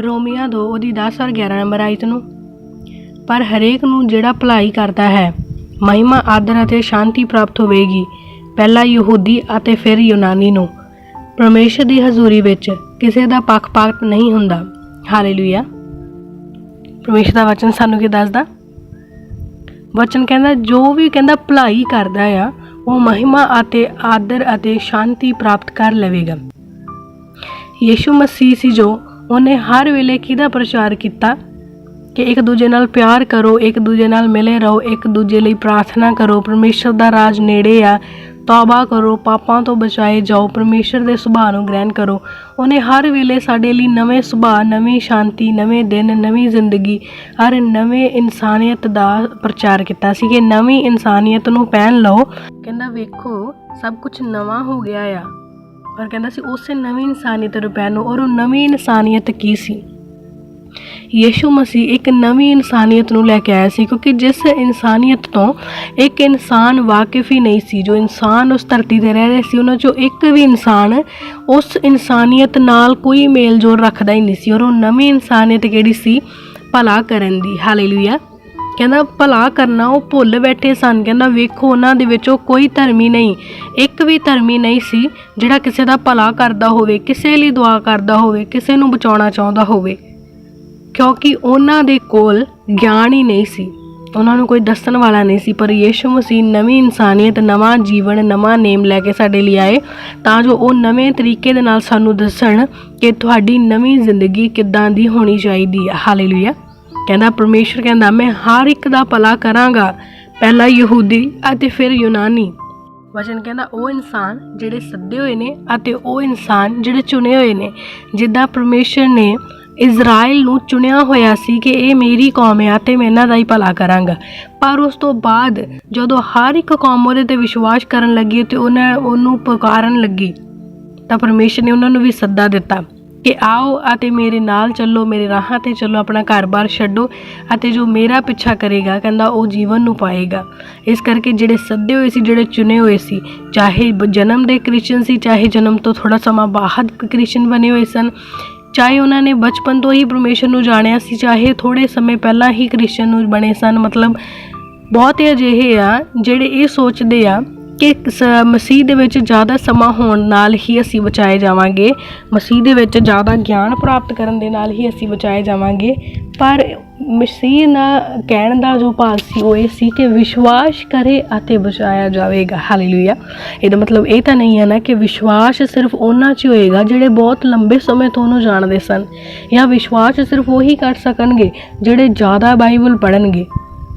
ਰੋਮੀਆਂ ਦੋ ਉਹਦੀ 10 ਔਰ 11 ਨੰਬਰ ਆਇਤ ਨੂੰ। ਪਰ ਹਰੇਕ ਨੂੰ ਜਿਹੜਾ ਭਲਾਈ ਕਰਦਾ ਹੈ, ਮਹਿਮਾ ਆਦਰ ਅਤੇ ਸ਼ਾਂਤੀ ਪ੍ਰਾਪਤ ਹੋਵੇਗੀ, ਪਹਿਲਾ ਯਹੂਦੀ ਅਤੇ ਫਿਰ ਯੂਨਾਨੀ ਨੂੰ। ਪਰਮੇਸ਼ਰ ਦੀ ਹਜ਼ੂਰੀ ਵਿੱਚ ਕਿਸੇ ਦਾ ਪੱਖਪਾਤ ਨਹੀਂ ਹੁੰਦਾ। ਹਾਲੇਲੂਇਆ। ਪਰਮੇਸ਼ਰ ਦਾ ਵਚਨ ਸਾਨੂੰ ਕੀ ਦੱਸਦਾ? ਵਚਨ ਕਹਿੰਦਾ, ਜੋ ਵੀ ਕਹਿੰਦਾ ਭਲਾਈ ਕਰਦਾ ਆ, ਉਹ ਮਹਿਮਾ ਅਤੇ ਆਦਰ ਅਤੇ ਸ਼ਾਂਤੀ ਪ੍ਰਾਪਤ ਕਰ ਲਵੇਗਾ। ਯੀਸ਼ੂ ਮਸੀਹ ਸੀ ਜੋ ਉਹਨੇ ਹਰ ਵੇਲੇ ਕਿਹਦਾ ਪ੍ਰਚਾਰ ਕੀਤਾ? ਕਿ ਇੱਕ ਦੂਜੇ ਨਾਲ ਪਿਆਰ ਕਰੋ, ਇੱਕ ਦੂਜੇ ਨਾਲ ਮਿਲੇ ਰਹੋ, ਇੱਕ ਦੂਜੇ ਲਈ ਪ੍ਰਾਰਥਨਾ ਕਰੋ, ਪਰਮੇਸ਼ਰ ਦਾ ਰਾਜ ਨੇੜੇ ਆ, ਤੌਬਾ ਕਰੋ, ਪਾਪਾਂ ਤੋਂ ਬਚਾਏ ਜਾਓ, ਪਰਮੇਸ਼ਰ ਦੇ ਸੁਭਾਅ ਨੂੰ ਗ੍ਰਹਿਣ ਕਰੋ। ਉਹਨੇ ਹਰ ਵੇਲੇ ਸਾਡੇ ਲਈ ਨਵੇਂ ਸੁਭਾਅ, ਨਵੀਂ ਸ਼ਾਂਤੀ, ਨਵੇਂ ਦਿਨ, ਨਵੀਂ ਜ਼ਿੰਦਗੀ, ਹਰ ਨਵੇਂ ਇਨਸਾਨੀਅਤ ਦਾ ਪ੍ਰਚਾਰ ਕੀਤਾ ਸੀ ਕਿ ਨਵੀਂ ਇਨਸਾਨੀਅਤ ਨੂੰ ਪਹਿਨ ਲਓ। ਕਹਿੰਦਾ, ਵੇਖੋ, ਸਭ ਕੁਝ ਨਵਾਂ ਹੋ ਗਿਆ ਆ। ਔਰ ਕਹਿੰਦਾ ਸੀ, ਉਸੇ ਨਵੀਂ ਇਨਸਾਨੀਅਤ ਨੂੰ ਪਹਿਨੋ ਔਰ ਉਹ ਨਵੀਂ ਇਨਸਾਨੀਅਤ ਕੀ ਸੀ? ਯੀਸ਼ੂ ਮਸੀਹ ਇੱਕ ਨਵੀਂ ਇਨਸਾਨੀਅਤ ਨੂੰ ਲੈ ਕੇ ਆਇਆ ਸੀ, ਕਿਉਂਕਿ ਜਿਸ ਇਨਸਾਨੀਅਤ ਤੋਂ ਇੱਕ ਇਨਸਾਨ ਵਾਕਿਫ ਹੀ ਨਹੀਂ ਸੀ, ਜੋ ਇਨਸਾਨ ਉਸ ਧਰਤੀ ਤੇ ਰਹਿ ਰਹੇ ਸੀ, ਉਹਨਾਂ ਚੋਂ ਇੱਕ ਵੀ ਇਨਸਾਨ ਉਸ ਇਨਸਾਨੀਅਤ ਨਾਲ ਕੋਈ ਮੇਲ ਜੋਲ ਰੱਖਦਾ ਹੀ ਨਹੀਂ ਸੀ, ਔਰ ਉਹ ਨਵੀਂ ਇਨਸਾਨੀਅਤ ਕਿਹੜੀ ਸੀ? ਭਲਾ ਕਰਨ ਦੀ। ਹਾਲੇਲੂਇਆ ਕਹਿੰਦਾ, ਭਲਾ ਕਰਨਾ, ਉਹ ਭੁੱਲ ਬੈਠੇ ਸਨ। ਕਹਿੰਦਾ, ਵੇਖੋ, ਉਹਨਾਂ ਦੇ ਵਿੱਚੋਂ ਕੋਈ ਧਰਮੀ ਨਹੀਂ, ਇੱਕ ਵੀ ਧਰਮੀ ਨਹੀਂ ਸੀ, ਜਿਹੜਾ ਕਿਸੇ ਦਾ ਭਲਾ ਕਰਦਾ ਹੋਵੇ, ਕਿਸੇ ਲਈ ਦੁਆ ਕਰਦਾ ਹੋਵੇ, ਕਿਸੇ ਨੂੰ ਬਚਾਉਣਾ ਚਾਹੁੰਦਾ ਹੋਵੇ। ਕਿਉਂਕਿ ਉਹਨਾਂ ਦੇ ਕੋਲ ਗਿਆਨ ਹੀ ਨਹੀਂ ਸੀ। ਉਹਨਾਂ ਨੂੰ ਕੋਈ ਦੱਸਣ ਵਾਲਾ ਨਹੀਂ ਸੀ, ਪਰ ਯੀਸ਼ੂ ਮਸੀਹ ਨਵੀਂ ਇਨਸਾਨੀਅਤ, ਨਵਾਂ ਜੀਵਨ, ਨਵਾਂ ਨੇਮ ਲੈ ਕੇ ਸਾਡੇ ਲਈ ਆਏ, ਤਾਂ ਜੋ ਉਹ ਨਵੇਂ ਤਰੀਕੇ ਦੇ ਨਾਲ ਸਾਨੂੰ ਦੱਸਣ ਕਿ ਤੁਹਾਡੀ ਨਵੀਂ ਜ਼ਿੰਦਗੀ ਕਿੱਦਾਂ ਦੀ ਹੋਣੀ ਚਾਹੀਦੀ ਹੈ। ਹਾਲੇਲੂਇਆ ਕਹਿੰਦਾ, ਪਰਮੇਸ਼ਰ ਕਹਿੰਦਾ, ਮੈਂ ਹਰ ਇੱਕ ਦਾ ਭਲਾ ਕਰਾਂਗਾ, ਪਹਿਲਾ ਯਹੂਦੀ ਅਤੇ ਫਿਰ ਯੂਨਾਨੀ। ਵਚਨ ਕਹਿੰਦਾ, ਉਹ ਇਨਸਾਨ ਜਿਹੜੇ ਸੱਦੇ ਹੋਏ ਨੇ ਅਤੇ ਉਹ ਇਨਸਾਨ ਜਿਹੜੇ ਚੁਣੇ ਹੋਏ ਨੇ, ਜਿੱਦਾਂ ਪਰਮੇਸ਼ਰ ਨੇ ਇਜ਼ਰਾਈਲ ਨੂੰ ਚੁਣਿਆ ਹੋਇਆ ਸੀ ਕਿ ਇਹ ਮੇਰੀ ਕੌਮ ਹੈ ਤੇ ਮੈਂ ਇਹਨਾਂ ਦਾ ਹੀ ਭਲਾ ਕਰਾਂਗਾ। ਪਰ ਉਸ ਤੋਂ ਬਾਅਦ ਜਦੋਂ ਹਰ ਇੱਕ ਕੌਮ ਉਹਦੇ ਤੇ ਵਿਸ਼ਵਾਸ ਕਰਨ ਲੱਗੀ ਤੇ ਉਹਨਾਂ ਉਹਨੂੰ ਪੁਕਾਰਨ ਲੱਗੀ, ਤਾਂ ਪਰਮੇਸ਼ਰ ਨੇ ਉਹਨਾਂ ਨੂੰ ਵੀ ਸੱਦਾ ਦਿੱਤਾ। ਕਿ ਆਓ ਅਤੇ ਮੇਰੇ ਨਾਲ ਚੱਲੋ, ਮੇਰੇ ਰਾਹਾਂ ਤੇ ਚੱਲੋ, ਆਪਣਾ ਘਰ-ਬਾਰ ਛੱਡੋ ਅਤੇ ਜੋ ਮੇਰਾ ਪਿੱਛਾ ਕਰੇਗਾ, ਕਹਿੰਦਾ ਉਹ ਜੀਵਨ ਨੂੰ ਪਾਏਗਾ। ਇਸ ਕਰਕੇ ਜਿਹੜੇ ਸੱਦੇ ਹੋਏ ਸੀ, ਜਿਹੜੇ ਚੁਣੇ ਹੋਏ ਸੀ, ਚਾਹੇ ਜਨਮ ਦੇ ਕ੍ਰਿਸਚੀਅਨ ਸੀ, ਚਾਹੇ ਜਨਮ ਤੋਂ ਥੋੜਾ ਸਮਾਂ ਬਾਅਦ ਕ੍ਰਿਸਚੀਅਨ ਬਣੇ ਹੋਏ ਸਨ, ਚਾਹੇ ਉਹਨਾਂ ਨੇ ਬਚਪਨ ਤੋਂ ਹੀ ਪਰਮੇਸ਼ਰ ਨੂੰ ਜਾਣਿਆ ਸੀ, ਚਾਹੇ ਥੋੜੇ ਸਮੇਂ ਪਹਿਲਾਂ ਹੀ ਕ੍ਰਿਸਚੀਅਨ ਨੂੰ ਬਣੇ ਸਨ, ਮਤਲਬ ਬਹੁਤੇ ਅਜਿਹੇ ਆ ਜਿਹੜੇ ਇਹ ਸੋਚਦੇ ਆ ਕਿ ਸ- ਮਸੀਹ ਦੇ ਵਿੱਚ ਜ਼ਿਆਦਾ ਸਮਾਂ ਹੋਣ ਨਾਲ ਹੀ ਅਸੀਂ ਬਚਾਏ ਜਾਵਾਂਗੇ। ਮਸੀਹ ਦੇ ਵਿੱਚ ਜ਼ਿਆਦਾ ਗਿਆਨ ਪ੍ਰਾਪਤ ਕਰਨ ਦੇ ਨਾਲ ਹੀ ਅਸੀਂ ਬਚਾਏ ਜਾਵਾਂਗੇ। ਪਰ ਮਸੀਹ ਨਾ ਕਹਿਣ ਦਾ ਜੋ ਭਾਵ ਸੀ, ਉਹ ਇਹ ਸੀ ਕਿ ਵਿਸ਼ਵਾਸ ਕਰੇ ਅਤੇ ਬਚਾਇਆ ਜਾਵੇਗਾ। ਹਾਲੇਲੂਇਆ ਇਹਦਾ ਮਤਲਬ ਇਹ ਤਾਂ ਨਹੀਂ ਹੈ ਨਾ ਕਿ ਵਿਸ਼ਵਾਸ ਸਿਰਫ ਉਹਨਾਂ 'ਚ ਹੋਏਗਾ ਜਿਹੜੇ ਬਹੁਤ ਲੰਬੇ ਸਮੇਂ ਤੋਂ ਉਹਨੂੰ ਜਾਣਦੇ ਸਨ ਜਾਂ ਵਿਸ਼ਵਾਸ ਸਿਰਫ ਉਹੀ ਕਰ ਸਕਣਗੇ ਜਿਹੜੇ ਜ਼ਿਆਦਾ ਬਾਈਬਲ ਪੜ੍ਹਨਗੇ।